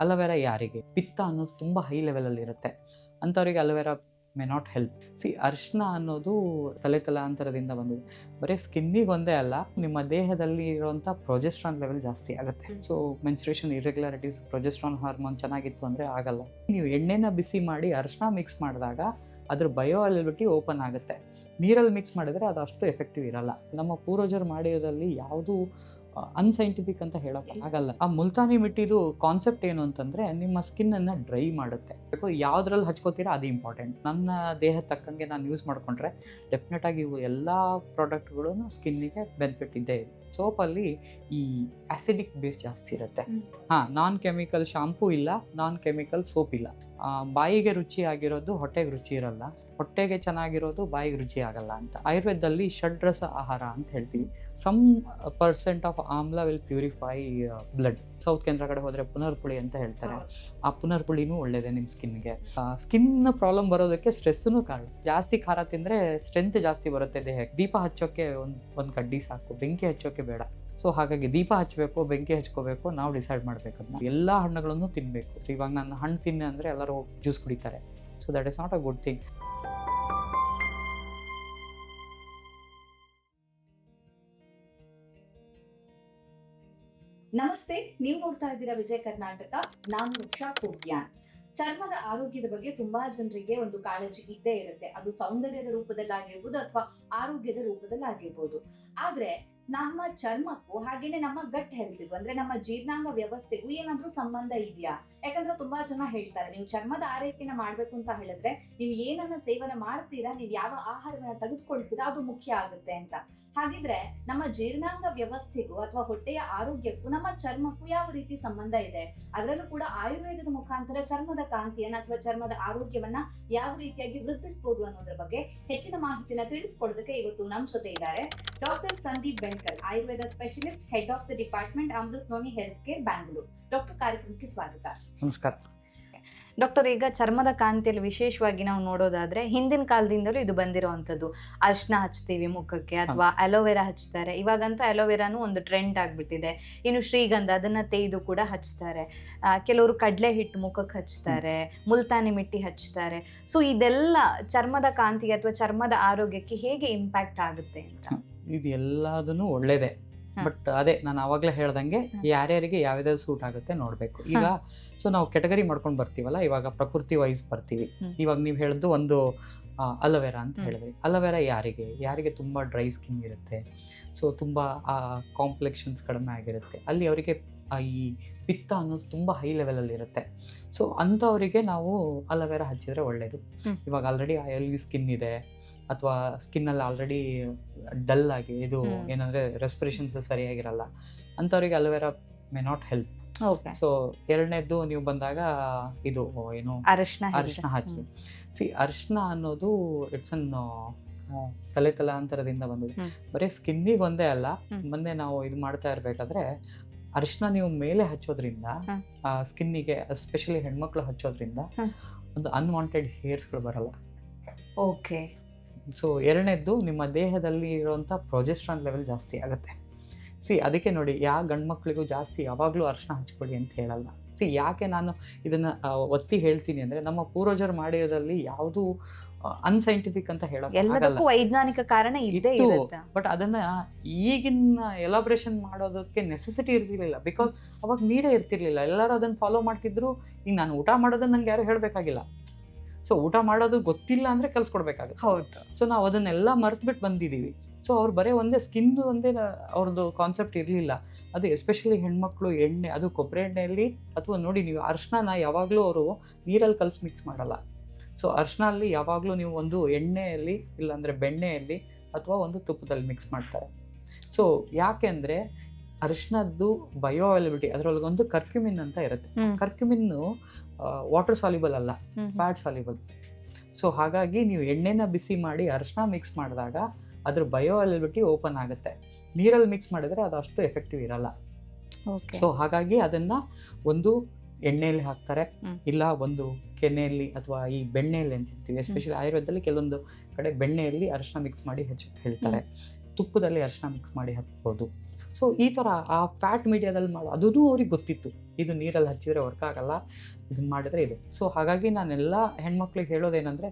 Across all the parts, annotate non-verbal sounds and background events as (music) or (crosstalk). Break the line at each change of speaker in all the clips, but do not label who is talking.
Aloe vera ಯಾರಿಗೆ? ಪಿತ್ತ ಅನ್ನೋದು ತುಂಬ ಹೈ ಲೆವೆಲಲ್ಲಿ ಇರುತ್ತೆ. ಅಂಥವ್ರಿಗೆ aloe vera may not help C ಅರಿಶಿನ ಅನ್ನೋದು ತಲೆ ತಲಾಂತರದಿಂದ ಬಂದಿದೆ. ಬರೀ ಸ್ಕಿನ್ನಿಗೆ ಒಂದೇ ಅಲ್ಲ ನಿಮ್ಮ ದೇಹದಲ್ಲಿ ಇರುವಂಥ ಪ್ರೊಜೆಸ್ಟ್ರಾನ್ ಲೆವೆಲ್ ಜಾಸ್ತಿ ಆಗುತ್ತೆ. So menstruation irregularities progesterone hormone ಚೆನ್ನಾಗಿತ್ತು ಅಂದರೆ ಆಗಲ್ಲ. ನೀವು ಎಣ್ಣೆನ ಬಿಸಿ ಮಾಡಿ ಅರಿಶಿನ ಮಿಕ್ಸ್ ಮಾಡಿದಾಗ ಅದ್ರ ಬಯೋ ಅವೈಲಬಿಲಿಟಿ ಓಪನ್ ಆಗುತ್ತೆ. ನೀರಲ್ಲಿ ಮಿಕ್ಸ್ ಮಾಡಿದ್ರೆ ಅದು ಅಷ್ಟು ಎಫೆಕ್ಟಿವ್ ಇರಲ್ಲ. ನಮ್ಮ ಪೂರ್ವಜರು ಮಾಡಿರೋದ್ರಲ್ಲಿ ಯಾವುದು ಅನ್ಸೈಂಟಿಫಿಕ್ ಅಂತ ಹೇಳೋಕೆ ಆಗಲ್ಲ. ಆ ಮುಲ್ತಾನಿ ಮಿಟ್ಟಿದು ಕಾನ್ಸೆಪ್ಟ್ ಏನು ಅಂತಂದ್ರೆ ನಿಮ್ಮ ಸ್ಕಿನ್ ಅನ್ನ ಡ್ರೈ ಮಾಡುತ್ತೆ. ಯಾಕೋ ಯಾವ್ದ್ರಲ್ಲಿ ಹಚ್ಕೋತೀರಾ ಅದು ಇಂಪಾರ್ಟೆಂಟ್ ನನ್ನ ದೇಹ ತಕ್ಕಂಗೆ ನಾನು ಯೂಸ್ ಮಾಡ್ಕೊಂಡ್ರೆ ಡೆಫಿನೆಟ್ ಆಗಿ ಇವು ಎಲ್ಲ ಪ್ರಾಡಕ್ಟ್ಗಳು ಸ್ಕಿನ್ನಿಗೆ ಬೆನಿಫಿಟ್ ಇದ್ದೇ ಇದೆ. ಸೋಪಲ್ಲಿ ಈ ಆಸಿಡಿಕ್ ಬೇಸ್ ಜಾಸ್ತಿ ಇರುತ್ತೆ. ಹಾಂ ನಾನ್ ಕೆಮಿಕಲ್ ಶಾಂಪೂ ಇಲ್ಲ ನಾನ್ ಕೆಮಿಕಲ್ ಸೋಪ್ ಇಲ್ಲ ಬಾಯಿಗೆ ರುಚಿ ಆಗಿರೋದು ಹೊಟ್ಟೆಗೆ ರುಚಿ ಇರಲ್ಲ. ಹೊಟ್ಟೆಗೆ ಚೆನ್ನಾಗಿರೋದು ಬಾಯಿಗೆ ರುಚಿ ಆಗಲ್ಲ ಅಂತ. ಆಯುರ್ವೇದದಲ್ಲಿ ಷಡ್ರಸ ಆಹಾರ ಅಂತ ಹೇಳ್ತೀವಿ. Some percent of amla will purify blood. South ಕೇಂದ್ರ ಕಡೆ ಹೋದರೆ ಪುನರ್ಪುಳಿ ಅಂತ ಹೇಳ್ತಾರೆ. ಆ ಪುನರ್ಪುಳಿನೂ ಒಳ್ಳೇದೆ ನಿಮ್ಮ ಸ್ಕಿನ್ಗೆ. ಸ್ಕಿನ್ ಪ್ರಾಬ್ಲಮ್ ಬರೋದಕ್ಕೆ ಸ್ಟ್ರೆಸ್ಸೂ ಕಾರಣ. ಜಾಸ್ತಿ ಖಾರ ತಿಂದರೆ ಸ್ಟ್ರೆಂತ್ ಜಾಸ್ತಿ ಬರುತ್ತೆ ದೇಹಕ್ಕೆ. ದೀಪ ಹಚ್ಚೋಕ್ಕೆ ಒಂದು ಒಂದು ಕಡ್ಡಿ ಸಾಕು. ಬೆಂಕಿ ಹಚ್ಚೋಕ್ಕೆ ಬೇಡ. ಸೊ ಹಾಗಾಗಿ ದೀಪ ಹಚ್ಚಬೇಕು ಬೆಂಕಿ ಹಚ್ಕೋಬೇಕು ನಾವು ಡಿಸೈಡ್ ಮಾಡಬೇಕು ಅದನ್ನ ಎಲ್ಲ ಹಣ್ಣುಗಳನ್ನು ತಿನ್ನಬೇಕು ಇವಾಗ ನಾನು ಹಣ್ಣು ತಿನ್ನೆ ಅಂದರೆ ಎಲ್ಲರೂ ಜ್ಯೂಸ್ ಕುಡಿತಾರೆ. So that is not a good thing.
ನಮಸ್ತೆ, ನೀವು ನೋಡ್ತಾ ಇದ್ದೀರಾ ವಿಜಯ ಕರ್ನಾಟಕ. ನಾನು ಉಷಾ ಕೋಟ್ಯಾನ್. ಚರ್ಮದ ಆರೋಗ್ಯದ ಬಗ್ಗೆ ತುಂಬಾ ಜನರಿಗೆ ಒಂದು ಕಾಳಜಿ ಇದ್ದೇ ಇರುತ್ತೆ. ಅದು ಸೌಂದರ್ಯದ ರೂಪದಲ್ಲಾಗಿರ್ಬೋದು ಅಥವಾ ಆರೋಗ್ಯದ ರೂಪದಲ್ಲಾಗಿರ್ಬೋದು. ಆದ್ರೆ ನಮ್ಮ ಚರ್ಮಕ್ಕೂ ಹಾಗೇನೆ ನಮ್ಮ ಗಟ್ ಹೆಲ್ತ್ಗೂ ಅಂದ್ರೆ ನಮ್ಮ ಜೀರ್ಣಾಂಗ ವ್ಯವಸ್ಥೆಗೂ ಏನಾದ್ರೂ ಸಂಬಂಧ ಇದೆಯಾ? ಯಾಕಂದ್ರೆ ತುಂಬಾ ಜನ ಹೇಳ್ತಾರೆ, ನೀವು ಚರ್ಮದ ಆರೈಕೆನ ಮಾಡ್ಬೇಕು ಅಂತ ಹೇಳಿದ್ರೆ ನೀವು ಏನನ್ನ ಸೇವನೆ ಮಾಡ್ತೀರಾ, ನೀವು ಯಾವ ಆಹಾರವನ್ನ ತೆಗೆದುಕೊಳ್ತೀರಾ, ಅದು ಮುಖ್ಯ ಆಗುತ್ತೆ ಅಂತ. ಹಾಗಿದ್ರೆ ನಮ್ಮ ಜೀರ್ಣಾಂಗ ವ್ಯವಸ್ಥೆಗೂ ಅಥವಾ ಹೊಟ್ಟೆಯ ಆರೋಗ್ಯಕ್ಕೂ, ನಮ್ಮ ಚರ್ಮಕ್ಕೂ ಯಾವ ರೀತಿ ಸಂಬಂಧ ಇದೆ? ಅದರಲ್ಲೂ ಕೂಡ ಆಯುರ್ವೇದದ ಮುಖಾಂತರ ಚರ್ಮದ ಕಾಂತಿಯನ್ನ ಅಥವಾ ಚರ್ಮದ ಆರೋಗ್ಯವನ್ನ ಯಾವ ರೀತಿಯಾಗಿ ವೃದ್ಧಿಸಬಹುದು ಅನ್ನೋದ್ರ ಬಗ್ಗೆ ಹೆಚ್ಚಿನ ಮಾಹಿತಿನ ತಿಳಿಸ್ಕೊಡೋದಕ್ಕೆ ಇವತ್ತು ನಮ್ಮ ಜೊತೆ ಇದ್ದಾರೆ. Doctor Sandeep Benkal Ayurveda specialist head of the department Amrit Noni health care Bangalore doctor ಕಾರ್ಯಕ್ರಮಕ್ಕೆ ಸ್ವಾಗತ
ನಮಸ್ಕಾರ.
ಡಾಕ್ಟರ್ ಈಗ ಚರ್ಮದ ಕಾಂತಿಯಲ್ಲಿ ವಿಶೇಷವಾಗಿ ನಾವು ನೋಡೋದಾದ್ರೆ ಹಿಂದಿನ ಕಾಲದಿಂದಲೂ ಇದು ಬಂದಿರುವಂತದ್ದು ಅರ್ಶನ ಹಚ್ತೀವಿ ಮುಖಕ್ಕೆ ಅಥವಾ ಅಲೋವೆರಾ ಹಚ್ತಾರೆ. ಇವಾಗಂತೂ ಅಲೋವೆರಾನು ಒಂದು ಟ್ರೆಂಡ್ ಆಗ್ಬಿಟ್ಟಿದೆ. ಇನ್ನು ಶ್ರೀಗಂಧ ಅದನ್ನ ತೆಯ್ದು ಕೂಡ ಹಚ್ತಾರೆ. ಕೆಲವರು ಕಡಲೆ ಹಿಟ್ಟು ಮುಖಕ್ಕೆ ಹಚ್ತಾರೆ ಮುಲ್ತಾನಿ ಮಿಟ್ಟಿ ಹಚ್ತಾರೆ. ಸೊ ಇದೆಲ್ಲ ಚರ್ಮದ ಕಾಂತಿಗೆ ಅಥವಾ ಚರ್ಮದ ಆರೋಗ್ಯಕ್ಕೆ ಹೇಗೆ ಇಂಪ್ಯಾಕ್ಟ್ ಆಗುತ್ತೆ ಅಂತ?
ಇದು ಎಲ್ಲದನ್ನು ಒಳ್ಳೇದೇ. ಬಟ್ ಅದೇ ನಾನು ಆವಾಗಲೇ ಹೇಳ್ದಂಗೆ. ಯಾರ್ಯಾರಿಗೆ ಯಾವ್ಯಾವ್ದು ಸೂಟ್ ಆಗುತ್ತೆ ನೋಡಬೇಕು. ಈಗ ಸೊ ನಾವು ಕೆಟಗರಿ ಮಾಡ್ಕೊಂಡು ಬರ್ತೀವಲ್ಲ ಇವಾಗ ಪ್ರಕೃತಿ ವೈಸ್ ಬರ್ತೀವಿ. ಇವಾಗ ನೀವು ಹೇಳಿದ್ದು ಒಂದು ಅಲೋವೆರಾ ಅಂತ. ಹೇಳಿದ್ರಿ. ಅಲೋವೆರಾ ಯಾರಿಗೆ? ಯಾರಿಗೆ ತುಂಬ ಡ್ರೈ ಸ್ಕಿನ್ ಇರುತ್ತೆ. ಸೊ ತುಂಬ ಕಾಂಪ್ಲೆಕ್ಷನ್ಸ್ ಕಡಿಮೆ ಆಗಿರುತ್ತೆ. ಅಲ್ಲಿ ಅವರಿಗೆ ಈ ಪಿತ್ತ ಅನ್ನೋದು ತುಂಬ ಹೈ ಲೆವೆಲಲ್ಲಿ ಇರುತ್ತೆ. ಸೊ ಅಂಥವರಿಗೆ ನಾವು ಅಲೋವೆರಾ ಹಚ್ಚಿದ್ರೆ ಒಳ್ಳೆಯದು
ಹ್ಮ್.
ಇವಾಗ ಆಲ್ರೆಡಿ ಆಯಿಲಿ ಸ್ಕಿನ್ ಇದೆ ಅಥವಾ ಸ್ಕಿನ್ನಲ್ಲಿ ಆಲ್ರೆಡಿ ಡಲ್ ಆಗಿ ಇದು ಏನಂದ್ರೆ ರೆಸ್ಪಿರೇಷನ್ಸ್ ಸರಿಯಾಗಿರಲ್ಲ ಅಂಥವ್ರಿಗೆ aloe vera may not help so ಎರಡನೇದ್ದು ನೀವು ಬಂದಾಗ ಇದು ಏನು?
ಅರಿಶಿನ
ಅರಿಶಿನ ಹಚ್ಚಿ ಸಿ ಅರಿಶಿನ ಅನ್ನೋದು ಇಟ್ಸ್ ಅನ್ ತಲೆ ತಲಾಂತರದಿಂದ ಬಂದಿದೆ. ಬರೀ ಸ್ಕಿನ್ನಿಗೆ ಒಂದೇ ಅಲ್ಲ. ಮೊನ್ನೆ ನಾವು ಇದು ಮಾಡ್ತಾ ಇರಬೇಕಾದ್ರೆ ಅರಿಶಿನ ನೀವು ಮೇಲೆ ಹಚ್ಚೋದ್ರಿಂದ
ಆ
ಸ್ಕಿನ್ನಿಗೆ ಎಸ್ಪೆಷಲಿ ಹೆಣ್ಮಕ್ಳು ಹಚ್ಚೋದ್ರಿಂದ ಒಂದು ಅನ್ವಾಂಟೆಡ್ ಹೇರ್ಸ್ಗಳು ಬರಲ್ಲ.
ಓಕೆ
ಸೊ ಎರಡನೇದ್ದು ನಿಮ್ಮ ದೇಹದಲ್ಲಿ ಇರುವಂಥ ಪ್ರೊಜೆಸ್ಟ್ರಾನ್ ಲೆವೆಲ್ ಜಾಸ್ತಿ ಆಗುತ್ತೆ. ಸಿ ಅದಕ್ಕೆ ನೋಡಿ ಯಾವ ಗಂಡು ಮಕ್ಕಳಿಗೂ ಜಾಸ್ತಿ ಯಾವಾಗಲೂ ಅರಿಶಿನ ಹಚ್ಕೊಳ್ಳಿ ಅಂತ ಹೇಳಲ್ಲ. ಸಿ ಯಾಕೆ ನಾನು ಇದನ್ನು ಒತ್ತಿ ಹೇಳ್ತೀನಿ ಅಂದರೆ ನಮ್ಮ ಪೂರ್ವಜರು ಮಾಡಿರೋದ್ರಲ್ಲಿ ಯಾವುದು ಅನ್ಸೈಂಟಿಫಿಕ್ ಅಂತ ಹೇಳೋಕೆ
ಎಲ್ಲದಕ್ಕೂ ವೈಜ್ಞಾನಿಕ ಕಾರಣ ಇದೆ
ಬಟ್ ಅದನ್ನ ಈಗಿನ ಎಲಾಬ್ರೇಷನ್ ಮಾಡೋದಕ್ಕೆ ನೆಸೆಸಿಟಿ ಇರ್ತಿರ್ಲಿಲ್ಲ ಬಿಕಾಸ್ ಅವಾಗ ನೀಡೇ ಇರ್ತಿರ್ಲಿಲ್ಲ. ಎಲ್ಲರೂ ಅದನ್ನ ಫಾಲೋ ಮಾಡ್ತಿದ್ರು. ಈಗ ನಾನು ಊಟ ಮಾಡೋದನ್ನ ನಂಗೆ ಯಾರು ಹೇಳಬೇಕಾಗಿಲ್ಲ. ಸೊ ಊಟ ಮಾಡೋದು ಗೊತ್ತಿಲ್ಲ ಅಂದರೆ ಕಲ್ಸ್ಕೊಡ್ಬೇಕಾಗುತ್ತೆ.
ಹೌದು.
ಸೊ ನಾವು ಅದನ್ನೆಲ್ಲ ಮರೆತ್ಬಿಟ್ಟು ಬಂದಿದ್ದೀವಿ ಸೊ ಅವ್ರು ಬರೀ ಒಂದೇ ಸ್ಕಿನ್ ಒಂದೇ ಅವ್ರದ್ದು ಕಾನ್ಸೆಪ್ಟ್ ಇರಲಿಲ್ಲ. ಅದು ಎಸ್ಪೆಷಲಿ ಹೆಣ್ಮಕ್ಳು ಎಣ್ಣೆ ಅದು ಕೊಬ್ಬರಿ ಎಣ್ಣೆಯಲ್ಲಿ ಅಥವಾ ನೋಡಿ ನೀವು ಅರ್ಶಿನ ಯಾವಾಗಲೂ ಅವರು ನೀರಲ್ಲಿ ಕಲ್ಸಿ ಮಿಕ್ಸ್ ಮಾಡಲ್ಲ. ಸೊ ಅರ್ಶಿನಲ್ಲಿ ಯಾವಾಗಲೂ ನೀವು ಒಂದು ಎಣ್ಣೆಯಲ್ಲಿ ಇಲ್ಲಾಂದರೆ ಬೆಣ್ಣೆಯಲ್ಲಿ ಅಥವಾ ಒಂದು ತುಪ್ಪದಲ್ಲಿ ಮಿಕ್ಸ್ ಮಾಡ್ತಾರೆ. ಸೊ ಯಾಕೆ ಅಂದರೆ ಅರಿಶಿನದ್ದು ಬಯೋ ಅವೈಲಬಿಲಿಟಿ ಅದರೊಳಗೊಂದು ಕರ್ಕ್ಯುಮಿನ್ ಅಂತ ಇರುತ್ತೆ.
ಕರ್ಕ್ಯುಮಿನ್
ಕರ್ಕ್ಯುಮಿನ್ನು ವಾಟರ್ ಸಾಲ್ಯುಬಲ್ ಅಲ್ಲ. ಫ್ಯಾಟ್ ಸಾಲ್ಯುಬಲ್ ಸೊ ಹಾಗಾಗಿ ನೀವು ಎಣ್ಣೆನ ಬಿಸಿ ಮಾಡಿ ಅರಿಶಿನ ಮಿಕ್ಸ್ ಮಾಡಿದಾಗ ಅದ್ರ ಬಯೋ ಅವೈಲಬಿಲಿಟಿ ಓಪನ್ ಆಗುತ್ತೆ. ನೀರಲ್ಲಿ ಮಿಕ್ಸ್ ಮಾಡಿದ್ರೆ ಅದು ಅಷ್ಟು ಎಫೆಕ್ಟಿವ್ ಇರಲ್ಲ. ಸೊ ಹಾಗಾಗಿ ಅದನ್ನು ಒಂದು ಎಣ್ಣೆಯಲ್ಲಿ ಹಾಕ್ತಾರೆ. ಇಲ್ಲ ಒಂದು ಕೆನೆಯಲ್ಲಿ ಅಥವಾ ಈ ಬೆಣ್ಣೆಯಲ್ಲಿ ಅಂತ ಹೇಳ್ತೀವಿ. ಎಸ್ಪೆಷಲಿ ಆಯುರ್ವೇದದಲ್ಲಿ ಕೆಲವೊಂದು ಕಡೆ ಬೆಣ್ಣೆಯಲ್ಲಿ ಅರಿಶಿನ ಮಿಕ್ಸ್ ಮಾಡಿ ಹೆಚ್ಚು ಹೇಳ್ತಾರೆ. ತುಪ್ಪದಲ್ಲಿ ಅರಿಶಿನ ಮಿಕ್ಸ್ ಮಾಡಿ ಹಾಕ್ಬೋದು. ಸೊ ಈ ಥರ ಆ ಫ್ಯಾಟ್ ಮೀಡಿಯಾದಲ್ಲಿ ಮಾಡೋ ಅದೂ ಅವ್ರಿಗೆ ಗೊತ್ತಿತ್ತು. ಇದು ನೀರಲ್ಲಿ ಹಚ್ಚಿದರೆ ವರ್ಕ್ ಆಗಲ್ಲ ಇದನ್ನು ಮಾಡಿದ್ರೆ ಇದು. ಸೊ ಹಾಗಾಗಿ ನಾನೆಲ್ಲ ಹೆಣ್ಮಕ್ಳಿಗೆ ಹೇಳೋದೇನೆಂದರೆ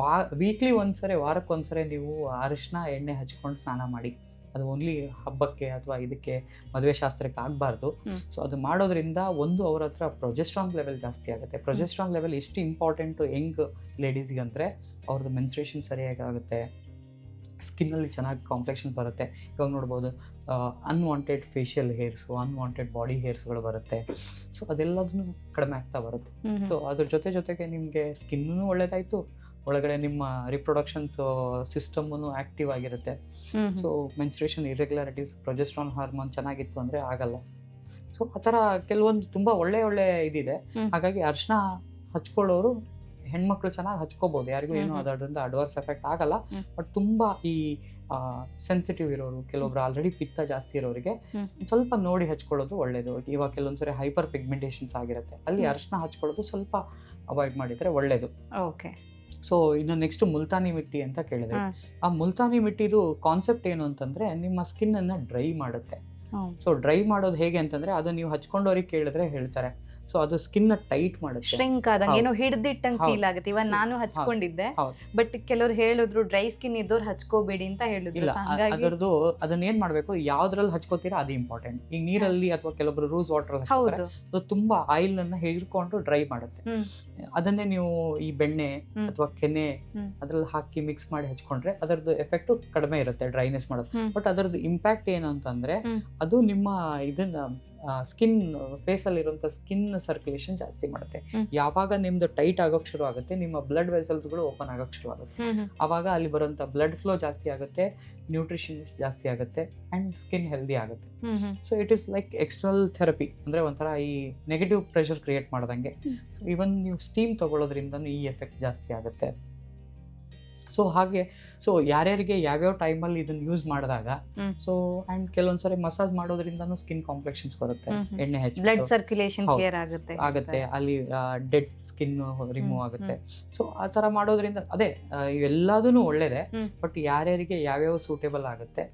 ಬಾ ವೀಕ್ಲಿ ಒಂದ್ಸರಿ ವಾರಕ್ಕೆ ಒಂದ್ಸರಿ ನೀವು ಅರಿಶಿನ ಎಣ್ಣೆ ಹಚ್ಕೊಂಡು ಸ್ನಾನ ಮಾಡಿ. ಅದು ಓನ್ಲಿ ಹಬ್ಬಕ್ಕೆ ಅಥವಾ ಇದಕ್ಕೆ ಮದುವೆ ಶಾಸ್ತ್ರಕ್ಕೆ ಆಗಬಾರ್ದು. ಸೊ ಅದು ಮಾಡೋದ್ರಿಂದ ಒಂದು ಅವ್ರ ಹತ್ರ ಪ್ರೊಜೆಸ್ಟ್ರಾನ್ ಲೆವೆಲ್ ಜಾಸ್ತಿ ಆಗುತ್ತೆ. ಪ್ರೊಜೆಸ್ಟ್ರಾನ್ ಲೆವೆಲ್ ಎಷ್ಟು ಇಂಪಾರ್ಟೆಂಟು ಯಂಗ್ ಲೇಡೀಸ್ಗೆ ಅಂದರೆ ಅವ್ರದ್ದು ಮೆನ್ಸ್ಟ್ರೇಷನ್ ಸರಿಯಾಗಿ ಆಗುತ್ತೆ. ಸ್ಕಿನ್ನಲ್ಲಿ ಚೆನ್ನಾಗಿ ಕಾಂಪ್ಲೆಕ್ಷನ್ ಬರುತ್ತೆ. ಇವಾಗ ನೋಡ್ಬೋದು unwanted facial hairs unwanted body ಹೇರ್ಸ್ಗಳು ಬರುತ್ತೆ. ಸೊ ಅದೆಲ್ಲದನ್ನು ಕಡಿಮೆ ಆಗ್ತಾ ಬರುತ್ತೆ. ಸೊ ಅದ್ರ ಜೊತೆ ಜೊತೆಗೆ ನಿಮಗೆ ಸ್ಕಿನ್ನೂ ಒಳ್ಳೇದಾಯಿತು. ಒಳಗಡೆ ನಿಮ್ಮ ರಿಪ್ರೊಡಕ್ಷನ್ಸ್ ಸಿಸ್ಟಮ್ನು ಆಕ್ಟಿವ್ ಆಗಿರುತ್ತೆ. So menstruation irregularities progesterone hormone ಚೆನ್ನಾಗಿತ್ತು ಅಂದರೆ ಆಗಲ್ಲ. ಸೊ ಆ ಥರ ಕೆಲವೊಂದು ತುಂಬ ಒಳ್ಳೆ ಒಳ್ಳೆ ಇದಿದೆ. ಹಾಗಾಗಿ ಅರ್ಶನ ಹಚ್ಕೊಳ್ಳೋರು ಹೆಣ್ಮಕ್ಳು ಚೆನ್ನಾಗಿ ಹಚ್ಕೋಬಹುದು ಯಾರಿಗೂ ಏನು. ಅದರಿಂದ ಅಡ್ವರ್ಸ್ ಎಫೆಕ್ಟ್ ಆಗಲ್ಲ. ಬಟ್ ತುಂಬಾ ಈ ಸೆನ್ಸಿಟಿವ್ ಇರೋರು ಕೆಲವೊಬ್ರು ಆಲ್ರೆಡಿ ಪಿತ್ತ ಜಾಸ್ತಿ ಇರೋರಿಗೆ ಸ್ವಲ್ಪ ನೋಡಿ ಹಚ್ಕೊಳ್ಳೋದು ಒಳ್ಳೇದು. ಇವಾಗ ಕೆಲವೊಂದ್ಸರಿ ಹೈಪರ್ ಪಿಗ್ಮೆಂಟೇಷನ್ಸ್ ಆಗಿರುತ್ತೆ. ಅಲ್ಲಿ. ಅರ್ಶಿನ ಹಚ್ಕೊಳ್ಳೋದು ಸ್ವಲ್ಪ ಅವಾಯ್ಡ್ ಮಾಡಿದ್ರೆ ಒಳ್ಳೇದು.
ಓಕೆ
ಸೊ ಇನ್ನು ನೆಕ್ಸ್ಟ್ ಮುಲ್ತಾನಿ ಮಿಟ್ಟಿ ಅಂತ ಕೇಳಿದೆ. ಆ ಮುಲ್ತಾನಿ ಮಿಟ್ಟಿದು ಕಾನ್ಸೆಪ್ಟ್ ಏನು ಅಂತಂದ್ರೆ ನಿಮ್ಮ ಸ್ಕಿನ್ ಅನ್ನ ಡ್ರೈ ಮಾಡುತ್ತೆ. ಸೊ ಡ್ರೈ ಮಾಡೋದು ಹೇಗೆ ಅಂತಂದ್ರೆ ಅದು ನೀವು ಹಚ್ಕೊಂಡವ್ರಿಗೆ ಕೇಳಿದ್ರೆ ಹೇಳ್ತಾರೆ. ಸೊ ಅದು ಸ್ಕಿನ್ ಟೈಟ್ ಮಾಡುತ್ತೆ.
ಶ್ರಿಂಕ್ ಆದಂಗೆ ಏನೋ ಹಿಡ್ದಿಟ್ಟಂಗ್ ಫೀಲ್ ಆಗುತ್ತೆ.
ಇವಾಗ
ನಾನು ಹಚ್ಕೊಂಡಿದ್ದೆ ಬಟ್ ಕೆಲವ್ರು ಹೇಳಿದ್ರು ಡ್ರೈ ಸ್ಕಿನ್ ಇದ್ದವ್ರು ಹಚ್ಕೋಬೇಡಿ ಅಂತ ಹೇಳಿದ್ರು.
ಅದರದ್ದು ಅದನ್ನ ಏನ್ ಮಾಡ್ಬೇಕು ಯಾವ್ದ್ರಲ್ಲಿ ಹಚ್ಕೋತೀರಾ ಅದು ಇಂಪಾರ್ಟೆಂಟ್ ಈಗ ನೀರಲ್ಲಿ ಅಥವಾ ಕೆಲವೊಬ್ರು ರೂಸ್ ವಾಟರ್
ಹೌದು.
ಅದು ತುಂಬಾ ಆಯಿಲ್ ಅನ್ನ ಹಿಡ್ಕೊಂಡು ಡ್ರೈ ಮಾಡುತ್ತೆ. ಅದನ್ನೇ ನೀವು ಈ ಬೆಣ್ಣೆ ಅಥವಾ ಕೆನೆ. ಅದ್ರಲ್ಲಿ ಹಾಕಿ ಮಿಕ್ಸ್ ಮಾಡಿ ಹಚ್ಕೊಂಡ್ರೆ ಅದರದ್ದು ಎಫೆಕ್ಟ್ ಕಡಿಮೆ ಇರುತ್ತೆ ಡ್ರೈನೆಸ್ ಮಾಡೋದು. ಬಟ್ ಅದರದ್ದು ಇಂಪ್ಯಾಕ್ಟ್ ಏನು ಅಂತಂದ್ರೆ. ಅದು ನಿಮ್ಮ ಇದನ್ನ ಸ್ಕಿನ್ ಫೇಸಲ್ಲಿರುವಂಥ ಸ್ಕಿನ್ ಸರ್ಕ್ಯುಲೇಷನ್ ಜಾಸ್ತಿ ಮಾಡುತ್ತೆ ಯಾವಾಗ ನಿಮ್ದು ಟೈಟ್ ಆಗೋಕ್ ಶುರು ಆಗುತ್ತೆ ನಿಮ್ಮ ಬ್ಲಡ್ ವೆಸಲ್ಸ್ಗಳು ಓಪನ್ ಆಗೋಕ್ ಶುರು ಆಗುತ್ತೆ. ಆವಾಗ ಅಲ್ಲಿ ಬರುವಂಥ ಬ್ಲಡ್ ಫ್ಲೋ ಜಾಸ್ತಿ ಆಗುತ್ತೆ ನ್ಯೂಟ್ರಿಷನ್ಸ್ ಜಾಸ್ತಿ ಆಗುತ್ತೆ ಆ್ಯಂಡ್ ಸ್ಕಿನ್ ಹೆಲ್ದಿ ಆಗುತ್ತೆ. So it is like external therapy ಅಂದರೆ ಒಂಥರ ಈ ನೆಗೆಟಿವ್ ಪ್ರೆಷರ್ ಕ್ರಿಯೇಟ್ ಮಾಡ್ದಂಗೆ. ಸೊ ಇವನ್ ನೀವು ಸ್ಟೀಮ್ ತಗೊಳ್ಳೋದ್ರಿಂದನೂ ಈ ಎಫೆಕ್ಟ್ ಜಾಸ್ತಿ ಆಗುತ್ತೆ ಸೊ ಹಾಗೆ ಸೊ ಯಾರ್ಯಾರಿಗೆ ಯಾವ್ಯಾವ ಟೈಮಲ್ಲಿ ಇದನ್ನು ಯೂಸ್ ಮಾಡಿದಾಗ. ಸೊ ಆ್ಯಂಡ್ ಕೆಲವೊಂದ್ಸರಿ ಮಸಾಜ್ ಮಾಡೋದ್ರಿಂದನು ಸ್ಕಿನ್ ಕಾಂಪ್ಲೆಕ್ಷನ್ಸ್ ಬರುತ್ತೆ ಎಣ್ಣೆ ಹೆಚ್ಚು
ಬ್ಲಡ್
ಸರ್ಕ್ಯುಲೇಷನ್
ಕ್ಲಿಯರ್ ಆಗುತ್ತೆ.
ಆಗುತ್ತೆ. ಅಲ್ಲಿ ಡೆಡ್ ಸ್ಕಿನ್ ರಿಮೂವ್ ಆಗುತ್ತೆ. ಸೊ ಆ ಥರ ಮಾಡೋದ್ರಿಂದ ಅದೇ ಇವೆಲ್ಲದೂ ಒಳ್ಳೇದೇ. ಬಟ್ ಯಾರ್ಯಾರಿಗೆ ಯಾವ್ಯಾವ ಸೂಟೇಬಲ್ ಆಗುತ್ತೆ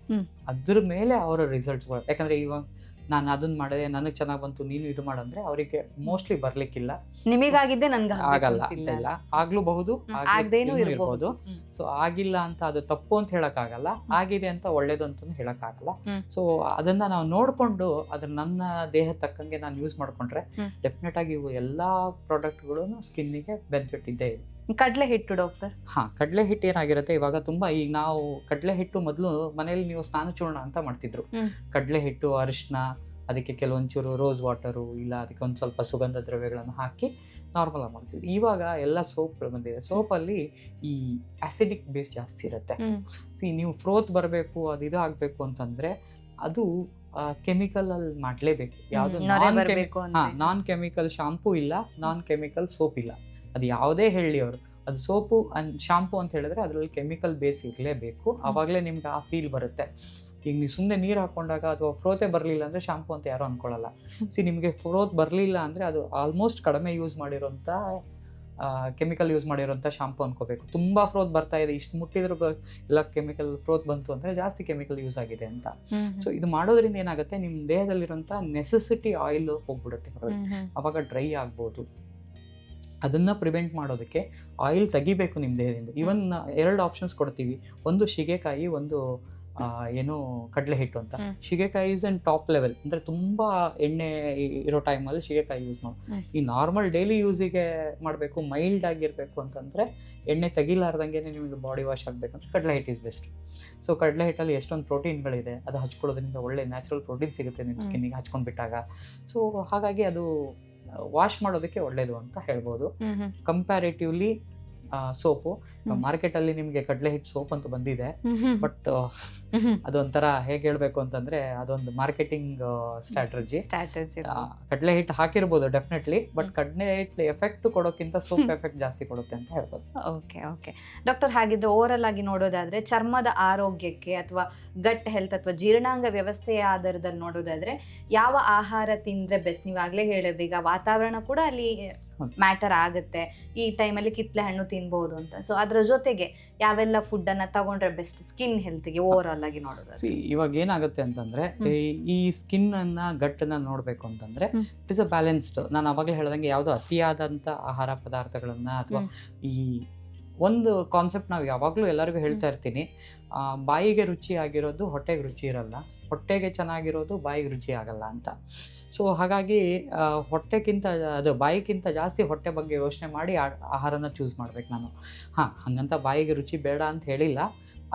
ಅದ್ರ ಮೇಲೆ ಅವರ ರಿಸಲ್ಟ್ಸ್ ಬರುತ್ತೆ. ಯಾಕಂದ್ರೆ ಇವಾಗ ನಾನು ಅದನ್ನ ಮಾಡಿದೆ ನನಗೆ ಚೆನ್ನಾಗಿ ಬಂತು ನೀನು ಇದು ಮಾಡಂದ್ರೆ ಅವರಿಗೆ ಮೋಸ್ಟ್ಲಿ ಬರ್ಲಿಕ್ಕಿಲ್ಲ.
ನಿಮಗಾಗಿದ್ದೆ ನನ್ಗೆ
ಆಗಲ್ಲ ಇಲ್ಲ. ಆಗ್ಲೂಬಹುದು
ಆಗದೇನು ಇರಬಹುದು
ಸೊ ಆಗಿಲ್ಲ ಅಂತ ಅದು ತಪ್ಪು ಅಂತ ಹೇಳಕ್ಕಾಗಲ್ಲ. ಆಗಿದೆ ಅಂತ ಒಳ್ಳೇದು ಅಂತ ಹೇಳಕ್ಕಾಗಲ್ಲ.
ಹ್ಮ್.
ಸೊ ಅದನ್ನ ನಾವು ನೋಡ್ಕೊಂಡು ಅದ್ರ ನನ್ನ ದೇಹ ತಕ್ಕಂಗೆ ನಾನು ಯೂಸ್ ಮಾಡ್ಕೊಂಡ್ರೆ. ಡೆಫಿನೆಟ್ ಆಗಿ ಇವು ಎಲ್ಲ ಪ್ರಾಡಕ್ಟ್ಗಳು ಸ್ಕಿನ್ನಿಗೆ ಬೆನಿಫಿಟ್ ಇದ್ದೇ ಇದೆ.
ಕಡ್ಲೆ ಹಿಟ್ಟು ಡಾಕ್ಟರ್.
ಹಾ ಕಡಲೆ ಹಿಟ್ಟು ಏನಾಗಿರುತ್ತೆ? ಇವಾಗ ತುಂಬಾ ಈಗ ನಾವು ಕಡಲೆ ಹಿಟ್ಟು ಮೊದಲು ಮನೆಯಲ್ಲಿ ನೀವು ಸ್ನಾನ ಚೂರ್ಣ ಅಂತ ಮಾಡ್ತಿದ್ರು. ಕಡಲೆ ಹಿಟ್ಟು ಅರಿಶಿನ ಅದಕ್ಕೆ ಕೆಲವೊಂಚೂರು ರೋಸ್ ವಾಟರು ಇಲ್ಲ ಅದಕ್ಕೆ ಒಂದು ಸ್ವಲ್ಪ ಸುಗಂಧ ದ್ರವ್ಯಗಳನ್ನು ಹಾಕಿ ನಾರ್ಮಲ್ ಆಗಿ ಮಾಡ್ತಿದ್ವಿ ಇವಾಗ ಎಲ್ಲ ಸೋಪ್ಗಳು ಬಂದಿದೆ. ಸೋಪಲ್ಲಿ ಈ ಆಸಿಡಿಕ್ ಬೇಸ್ ಜಾಸ್ತಿ ಇರುತ್ತೆ. ಸಿ ನೀವು ಫ್ರೋತ್ ಬರಬೇಕು ಅದು ಇದು ಆಗಬೇಕು ಅಂತಂದ್ರೆ ಅದು ಕೆಮಿಕಲ್ ಅಲ್ಲಿ ಮಾಡಲೇಬೇಕು. ಯಾವುದು ನಾನ್ ಕೆಮಿಕಲ್ ಶಾಂಪೂ ಇಲ್ಲ ನಾನ್ ಕೆಮಿಕಲ್ ಸೋಪ್ ಇಲ್ಲ. ಅದು ಯಾವುದೇ ಹೇಳಿ ಅವರು. ಅದು ಸೋಪು ಅನ್ ಶಾಂಪು ಅಂತ ಹೇಳಿದ್ರೆ ಅದರಲ್ಲಿ ಕೆಮಿಕಲ್ ಬೇಸ್ ಇರಲೇಬೇಕು. ಆವಾಗಲೇ ನಿಮ್ಗೆ ಆ ಫೀಲ್ ಬರುತ್ತೆ. ಈಗ ನೀವು ಸುಮ್ಮನೆ ನೀರು ಹಾಕೊಂಡಾಗ ಅಥವಾ ಫ್ರೋತೆ ಬರಲಿಲ್ಲ ಅಂದರೆ ಶಾಂಪು ಅಂತ ಯಾರೂ ಅಂದ್ಕೊಳ್ಳಲ್ಲ ಸಿ ನಿಮಗೆ ಫ್ರೋತ್ ಬರಲಿಲ್ಲ ಅಂದರೆ ಅದು ಆಲ್ಮೋಸ್ಟ್ ಕಡಿಮೆ ಯೂಸ್ ಮಾಡಿರೋಂಥ ಕೆಮಿಕಲ್ ಯೂಸ್ ಮಾಡಿರೋಂಥ ಶಾಂಪು ಅನ್ಕೋಬೇಕು. ತುಂಬ ಫ್ರೋತ್ ಬರ್ತಾ ಇದೆ. ಇಷ್ಟು ಮುಟ್ಟಿದ್ರು ಎಲ್ಲ ಕೆಮಿಕಲ್ ಫ್ರೋತ್ ಬಂತು ಅಂದರೆ ಜಾಸ್ತಿ ಕೆಮಿಕಲ್ ಯೂಸ್ ಆಗಿದೆ ಅಂತ. ಸೊ ಇದು ಮಾಡೋದ್ರಿಂದ ಏನಾಗುತ್ತೆ? ನಿಮ್ಮ ದೇಹದಲ್ಲಿರೋಂಥ ನೆಸೆಸಿಟಿ ಆಯಿಲ್ ಹೋಗ್ಬಿಡುತ್ತೆ. ಅವಾಗ ಡ್ರೈ ಆಗ್ಬೋದು. ಅದನ್ನು ಪ್ರಿವೆಂಟ್ ಮಾಡೋದಕ್ಕೆ ಆಯಿಲ್ ತೆಗಿಬೇಕು ನಿಮ್ಮ ದೇಹದಿಂದ. ಈವನ್ ಎರಡು ಆಪ್ಷನ್ಸ್ ಕೊಡ್ತೀವಿ. ಒಂದು ಶಿಗೆಕಾಯಿ ಒಂದು ಏನು ಕಡಲೆ ಹಿಟ್ಟು ಅಂತ. Shikakai is on top level ಅಂದರೆ ತುಂಬ ಎಣ್ಣೆ ಇರೋ ಟೈಮಲ್ಲಿ ಶಿಗೆಕಾಯಿ ಯೂಸ್ ಮಾಡಿ. ಈ ನಾರ್ಮಲ್ ಡೈಲಿ ಯೂಸಿಗೆ ಮಾಡಬೇಕು ಮೈಲ್ಡ್ ಆಗಿರಬೇಕು ಅಂತಂದರೆ ಎಣ್ಣೆ ತೆಗಿಲಾರ್ದಂಗೆ ನಿಮಗೆ ಬಾಡಿ ವಾಶ್ ಆಗಬೇಕಂದ್ರೆ ಕಡಲೆ ಹಿಟ್ಟು ಇಸ್ ಬೆಸ್ಟ್ ಸೊ ಕಡಲೆ ಹಿಟ್ಟಲ್ಲಿ ಎಷ್ಟೊಂದು ಪ್ರೋಟೀನ್ಗಳಿದೆ ಅದು ಹಚ್ಕೊಳ್ಳೋದ್ರಿಂದ ಒಳ್ಳೆ ನ್ಯಾಚುರಲ್ ಪ್ರೋಟೀನ್ ಸಿಗುತ್ತೆ ನಿಮ್ಮ ಸ್ಕಿನ್ನಿಗೆ ಹಚ್ಕೊಂಡು ಬಿಟ್ಟಾಗ ಸೊ ಹಾಗಾಗಿ ಅದು ವಾಶ್ ಮಾಡೋದಕ್ಕೆ ಒಳ್ಳೇದು ಅಂತ ಹೇಳ್ಬೋದು. Comparatively soap. ಮಾರ್ಕೆಟಲ್ಲಿ ನಿಮಗೆ ಕಡಲೆ ಹಿಟ್ಟು ಸೋಪ್ ಅಂತ ಬಂದಿದೆ. ಬಟ್. ಅದೊಂಥರ ಹೇಗೆ ಹೇಳಬೇಕು ಅಂತಂದ್ರೆ ಅದೊಂದು ಮಾರ್ಕೆಟಿಂಗ್ ಸ್ಟ್ರಾಟಜಿ. ಕಡಲೆ ಹಿಟ್ಟು ಹಾಕಿರ್ಬೋದು ಡೆಫಿನೆಟ್ಲಿ ಬಟ್. ಕಡಲೆ ಹಿಟ್ಟು ಎಫೆಕ್ಟ್ ಕೊಡೋಕ್ಕಿಂತ ಸೋಪ್ ಎಫೆಕ್ಟ್ ಜಾಸ್ತಿ ಕೊಡುತ್ತೆ ಅಂತ ಹೇಳ್ಬೋದು
ಓಕೆ ಓಕೆ ಡಾಕ್ಟರ್ ಹಾಗಿದ್ರೆ ಓವರಲ್ ಆಗಿ ನೋಡೋದಾದ್ರೆ ಚರ್ಮದ ಆರೋಗ್ಯಕ್ಕೆ ಅಥವಾ ಗಟ್ ಹೆಲ್ತ್ ಅಥವಾ ಜೀರ್ಣಾಂಗ ವ್ಯವಸ್ಥೆಯ ಆಧಾರದಲ್ಲಿ ನೋಡೋದಾದ್ರೆ ಯಾವ ಆಹಾರ ತಿಂದ್ರೆ ಬೆಸ್ಟ್ ನೀವು ಆಗ್ಲೇ ಹೇಳಿದ್ರಿ ಈಗ ವಾತಾವರಣ ಕೂಡ ಅಲ್ಲಿ. ಮ್ಯಾಟರ್ ಆಗುತ್ತೆ. ಈ ಟೈಮಲ್ಲಿ ಕಿತ್ಲೆ ಹಣ್ಣು ತಿನ್ಬೋದು ಅಂತ. ಸೊ ಅದರ ಜೊತೆಗೆ ಯಾವೆಲ್ಲ ಫುಡ್ ಅನ್ನ ತಗೊಂಡ್ರೆ ಬೆಸ್ಟ್? ಸ್ಕಿನ್ ಹೆಲ್ತ್ಗೆ ಓವರ್ ಆಲ್ ಆಗಿ ನೋಡೋದು
ಸಿ ಇವಾಗ ಏನಾಗುತ್ತೆ ಅಂತಂದ್ರೆ ಈ- ಈ ಸ್ಕಿನ್ ಅನ್ನ ಗಟ್ಟನ್ನ ನೋಡ್ಬೇಕು ಅಂತಂದ್ರೆ ಇಟ್ ಇಸ್ ಅ ಬ್ಯಾಲೆನ್ಸ್ಡ್ ನಾನು ಅವಾಗಲೇ ಹೇಳ್ದಂಗೆ ಯಾವುದೋ ಅತಿಯಾದಂಥ ಆಹಾರ ಪದಾರ್ಥಗಳನ್ನ ಅಥವಾ ಈ ಒಂದು ಕಾನ್ಸೆಪ್ಟ್ ನಾವು ಯಾವಾಗಲೂ ಎಲ್ಲರಿಗೂ ಹೇಳ್ತಾ ಇರ್ತೀನಿ. ಬಾಯಿಗೆ ರುಚಿ ಆಗಿರೋದು ಹೊಟ್ಟೆಗೆ ರುಚಿ ಇರಲ್ಲ. ಹೊಟ್ಟೆಗೆ ಚೆನ್ನಾಗಿರೋದು ಬಾಯಿಗೆ ರುಚಿ ಆಗಲ್ಲ ಅಂತ. ಸೊ ಹಾಗಾಗಿ ಹೊಟ್ಟೆಗಿಂತ ಅದು ಬಾಯಿಗಿಂತ ಜಾಸ್ತಿ ಹೊಟ್ಟೆ ಬಗ್ಗೆ ಯೋಚನೆ ಮಾಡಿ ಆಹಾರನ ಚೂಸ್ ಮಾಡ್ಬೇಕು ನಾನು. ಹಾಂ ಹಂಗಂತ ಬಾಯಿಗೆ ರುಚಿ ಬೇಡ ಅಂತ ಹೇಳಿಲ್ಲ.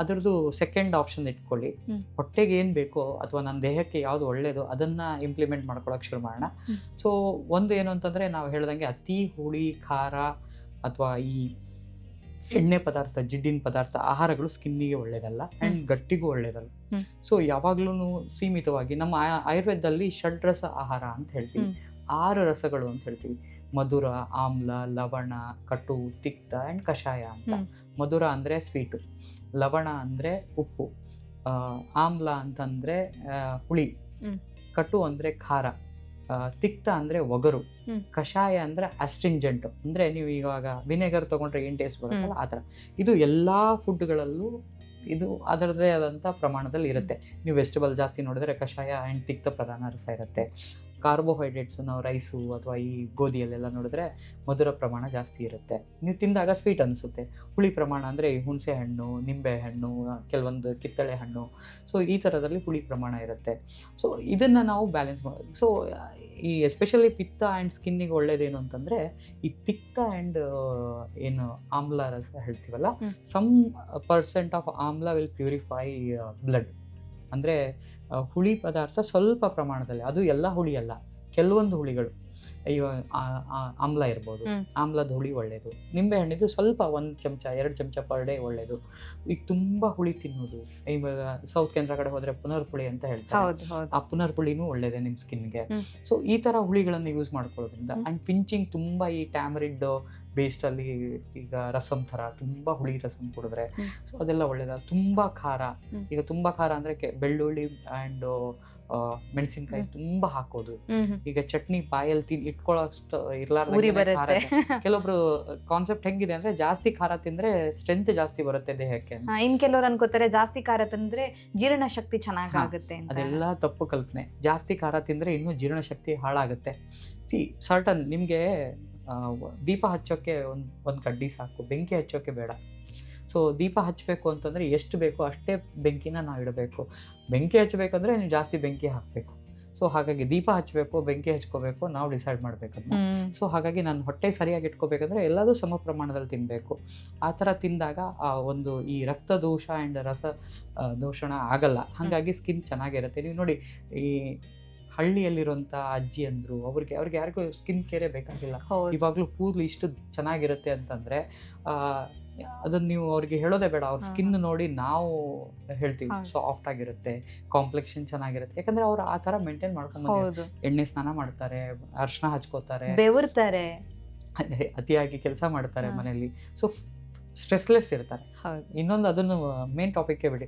ಅದರದ್ದು ಸೆಕೆಂಡ್ ಆಪ್ಷನ್ ಇಟ್ಕೊಳ್ಳಿ. ಹೊಟ್ಟೆಗೆ ಏನು ಬೇಕೋ ಅಥವಾ ನನ್ನ ದೇಹಕ್ಕೆ ಯಾವುದು ಒಳ್ಳೆಯದು ಅದನ್ನು ಇಂಪ್ಲಿಮೆಂಟ್ ಮಾಡ್ಕೊಳಕ್ಕೆ ಶುರು ಮಾಡೋಣ. ಸೊ ಒಂದು ಏನು ಅಂತಂದರೆ ನಾವು ಹೇಳ್ದಂಗೆ ಅತಿ ಹುಳಿ ಖಾರ ಅಥವಾ ಈ ಎಣ್ಣೆ ಪದಾರ್ಥ ಜಿಡ್ಡಿನ ಪದಾರ್ಥ ಆಹಾರಗಳು ಸ್ಕಿನ್ನಿಗೆ ಒಳ್ಳೇದಲ್ಲ ಆ್ಯಂಡ್ ಗಟ್ಟಿಗೂ
ಒಳ್ಳೇದಲ್ಲ.
ಸೊ ಯಾವಾಗ್ಲೂ ಸೀಮಿತವಾಗಿ ನಮ್ಮ ಆಯ- ಆಯುರ್ವೇದದಲ್ಲಿ ಷಡ್ರಸ ಆಹಾರ ಅಂತ ಹೇಳ್ತೀವಿ. ಆರು ರಸಗಳು ಅಂತ ಹೇಳ್ತೀವಿ. ಮಧುರ ಆಮ್ಲ ಲವಣ ಕಟು ತಿಕ್ತ ಆ್ಯಂಡ್ ಕಷಾಯ ಅಂತ. ಮಧುರ ಅಂದರೆ ಸ್ವೀಟು ಲವಣ ಅಂದರೆ ಉಪ್ಪು ಆ, ಆಮ್ಲ ಅಂತಂದರೆ ಹುಳಿ. ಕಟು ಅಂದರೆ ಖಾರ. ತಿಕ್ತ ಅಂದ್ರೆ ಒಗರು. ಕಷಾಯ ಅಂದ್ರೆ ಅಸ್ಟ್ರಿಂಜೆಂಟು ಅಂದ್ರೆ ನೀವು ಇವಾಗ ವಿನೆಗರ್ ತೊಗೊಂಡ್ರೆ ಏನ್ ಟೇಸ್ಟ್ ಬರುತ್ತಲ್ಲ ಆ ಥರ. ಇದು ಫುಡ್ ಫುಡ್ಗಳಲ್ಲೂ ಇದು ಅದರದ್ದೇ ಆದಂತ ಪ್ರಮಾಣದಲ್ಲಿ ಇರುತ್ತೆ. ನೀವು ವೆಜಿಟೇಬಲ್ ಜಾಸ್ತಿ ನೋಡಿದ್ರೆ ಕಷಾಯ ಆ್ಯಂಡ್ ತಿಕ್ತ ಪ್ರಧಾನ ರಸ ಇರುತ್ತೆ. ಕಾರ್ಬೋಹೈಡ್ರೇಟ್ಸ್ ನಾವು ರೈಸು ಅಥವಾ ಈ ಗೋಧಿಯಲ್ಲೆಲ್ಲ ನೋಡಿದ್ರೆ ಮಧುರ ಪ್ರಮಾಣ ಜಾಸ್ತಿ ಇರುತ್ತೆ. ನೀವು ತಿಂದಾಗ ಸ್ವೀಟ್ ಅನಿಸುತ್ತೆ. ಹುಳಿ ಪ್ರಮಾಣ ಅಂದರೆ ಈ ಹುಣಸೆ ಹಣ್ಣು ನಿಂಬೆ ಹಣ್ಣು ಕೆಲವೊಂದು ಕಿತ್ತಳೆ ಹಣ್ಣು. ಸೊ ಈ ಥರದಲ್ಲಿ ಹುಳಿ ಪ್ರಮಾಣ ಇರುತ್ತೆ. ಸೊ ಇದನ್ನು ನಾವು ಬ್ಯಾಲೆನ್ಸ್ ಮಾಡಿ ಸೊ ಈ ಎಸ್ಪೆಷಲಿ ಪಿತ್ತ ಆ್ಯಂಡ್ ಸ್ಕಿನ್ನಿಗೆ ಒಳ್ಳೇದೇನು ಅಂತಂದರೆ ಈ ತಿಕ್ತ ಆ್ಯಂಡ್ ಏನು ಆಮ್ಲ ರಸ ಹೇಳ್ತೀವಲ್ಲ. Some percent of amla will purify blood ಅಂದರೆ ಹುಳಿ ಪದಾರ್ಥ ಸ್ವಲ್ಪ ಪ್ರಮಾಣದಲ್ಲಿ ಅದು ಎಲ್ಲ ಹುಳಿ ಅಲ್ಲ ಕೆಲವೊಂದು ಹುಳಿಗಳು. ಅಯ್ಯೋ ಆಮ್ಲ ಇರ್ಬೋದು. ಆಮ್ಲದ ಹುಳಿ ಒಳ್ಳೆಯದು ನಿಂಬೆ ಹಣ್ಣಿದು ಸ್ವಲ್ಪ ಒಂದು ಚಮಚ ಎರಡು ಚಮಚ ಪರ್ ಡೇ ಒಳ್ಳೆಯದು ಈಗ ತುಂಬ ಹುಳಿ ತಿನ್ನೋದು. ಇವಾಗ ಸೌತ್ ಕೇಂದ್ರ ಕಡೆ ಹೋದರೆ ಪುನರ್ಪುಳಿ ಅಂತ ಹೇಳ್ತಾರೆ. ಆ ಪುನರ್ಪುಳಿನೂ ಒಳ್ಳೇದೆ ನಿಮ್ಮ ಸ್ಕಿನ್ಗೆ. ಸೊ ಈ ಥರ ಹುಳಿಗಳನ್ನು ಯೂಸ್ ಮಾಡ್ಕೊಳ್ಳೋದ್ರಿಂದ. ಆ್ಯಂಡ್ ಪಿಂಚಿಂಗ್ ತುಂಬ ಈ ಟ್ಯಾಮರಿಡ್ ಬೇಸ್ಟಲ್ಲಿ ಈಗ ರಸಂ ಥರ ತುಂಬ ಹುಳಿ ರಸಂ ಕುಡಿದ್ರೆ. ಸೊ ಅದೆಲ್ಲ ಒಳ್ಳೇದ? ತುಂಬ ಖಾರ. ಈಗ ತುಂಬ ಖಾರ ಅಂದರೆ ಬೆಳ್ಳುಳ್ಳಿ ಆ್ಯಂಡ್ ಮೆಣಸಿನ್ಕಾಯಿ ತುಂಬಾ ಹಾಕೋದು. ಈಗ ಚಟ್ನಿ ಬಾಯಲ್ಲಿ ತಿನ್ ಇಟ್ಕೊಳ್ಳೋಷ್ಟು ಇರ್ಲಾರ್ದ ಕೆಲವೊಬ್ರು ಕಾನ್ಸೆಪ್ಟ್ ಹೆಂಗಿದೆ ಅಂದ್ರೆ ಜಾಸ್ತಿ ಖಾರ ತಿಂದ್ರೆ ಸ್ಟ್ರೆಂತ್ ಜಾಸ್ತಿ ಬರುತ್ತೆ ದೇಹಕ್ಕೆ
ಇನ್ನು ಇನ್ ಕೆಲವ್ರು ಅನ್ಕೋತಾರೆ ಜಾಸ್ತಿ ಖಾರ ತಂದ್ರೆ ಜೀರ್ಣ ಶಕ್ತಿ ಚೆನ್ನಾಗ್ ಆಗುತ್ತೆ
ಅದೆಲ್ಲ ತಪ್ಪು ಕಲ್ಪನೆ. ಜಾಸ್ತಿ ಖಾರ ತಿಂದರೆ ಇನ್ನೂ ಜೀರ್ಣಶಕ್ತಿ ಹಾಳಾಗುತ್ತೆ. ಸಿ ಸರ್ಟನ್ ನಿಮಗೆ ದೀಪ ಹಚ್ಚೋಕ್ಕೆ ಒಂದು ಒಂದು ಕಡ್ಡಿ ಸಾಕು ಬೆಂಕಿ ಹಚ್ಚೋಕ್ಕೆ ಬೇಡ. ಸೊ ದೀಪ ಹಚ್ಚಬೇಕು ಅಂತಂದರೆ ಎಷ್ಟು ಬೇಕೋ ಅಷ್ಟೇ ಬೆಂಕಿನ ನಾವು ಇಡಬೇಕು. ಬೆಂಕಿ ಹಚ್ಚಬೇಕಂದ್ರೆ ನೀವು ಜಾಸ್ತಿ ಬೆಂಕಿ ಹಾಕಬೇಕು. ಸೊ ಹಾಗಾಗಿ ದೀಪ ಹಚ್ಚಬೇಕು ಬೆಂಕಿ ಹಚ್ಕೋಬೇಕು ನಾವು ಡಿಸೈಡ್
ಮಾಡಬೇಕಂತ.
ಸೊ ಹಾಗಾಗಿ ನಾನು ಹೊಟ್ಟೆ ಸರಿಯಾಗಿ ಇಟ್ಕೋಬೇಕಂದ್ರೆ ಎಲ್ಲದೂ ಸಮ ಪ್ರಮಾಣದಲ್ಲಿ ತಿನ್ನಬೇಕು ಆ ಥರ ತಿಂದಾಗ ಆ ಒಂದು ಈ ರಕ್ತ ದೋಷ ಆ್ಯಂಡ್ ರಸ ದೂಷಣ ಆಗಲ್ಲ. ಹಾಗಾಗಿ ಸ್ಕಿನ್ ಚೆನ್ನಾಗಿರುತ್ತೆ. ನೀವು ನೋಡಿ ಈ ಹಳ್ಳಿಯಲ್ಲಿರುವಂಥ ಅಜ್ಜಿ ಅಂದ್ರು ಅವ್ರಿಗೆ ಅವ್ರಿಗೆ ಯಾರಿಗೂ ಸ್ಕಿನ್ ಕೇರೇ ಬೇಕಾಗಿಲ್ಲ. ಇವಾಗ್ಲೂ ಕೂದಲು ಇಷ್ಟು ಚೆನ್ನಾಗಿರುತ್ತೆ ಅಂತಂದ್ರೆ ಅದನ್ನ ನೀವು ಅವ್ರಿಗೆ ಹೇಳೋದೇ ಬೇಡ. ಅವ್ರ ಸ್ಕಿನ್ ನೋಡಿ ನಾವು ಹೇಳ್ತೀವಿ. ಸಾಫ್ಟ್ ಆಗಿರುತ್ತೆ ಕಾಂಪ್ಲೆಕ್ಷನ್ ಚೆನ್ನಾಗಿರುತ್ತೆ. ಯಾಕಂದ್ರೆ ಅವ್ರು ಆ ತರ ಮೇಂಟೈನ್ ಮಾಡ್ಕೊಂಡು ಎಣ್ಣೆ ಸ್ನಾನ ಮಾಡ್ತಾರೆ ಅರ್ಶನ ಹಚ್ಕೋತಾರೆ.
ಬೆವರ್ತಾರೆ.
ಅತಿಯಾಗಿ ಕೆಲಸ ಮಾಡ್ತಾರೆ. ಮನೆಯಲ್ಲಿ. ಸೊ ಸ್ಟ್ರೆಸ್ಲೆಸ್ ಇರ್ತಾರೆ. ಇನ್ನೊಂದು ಅದನ್ನು ಮೇನ್ ಟಾಪಿಕ್ಗೆ ಬಿಡಿ.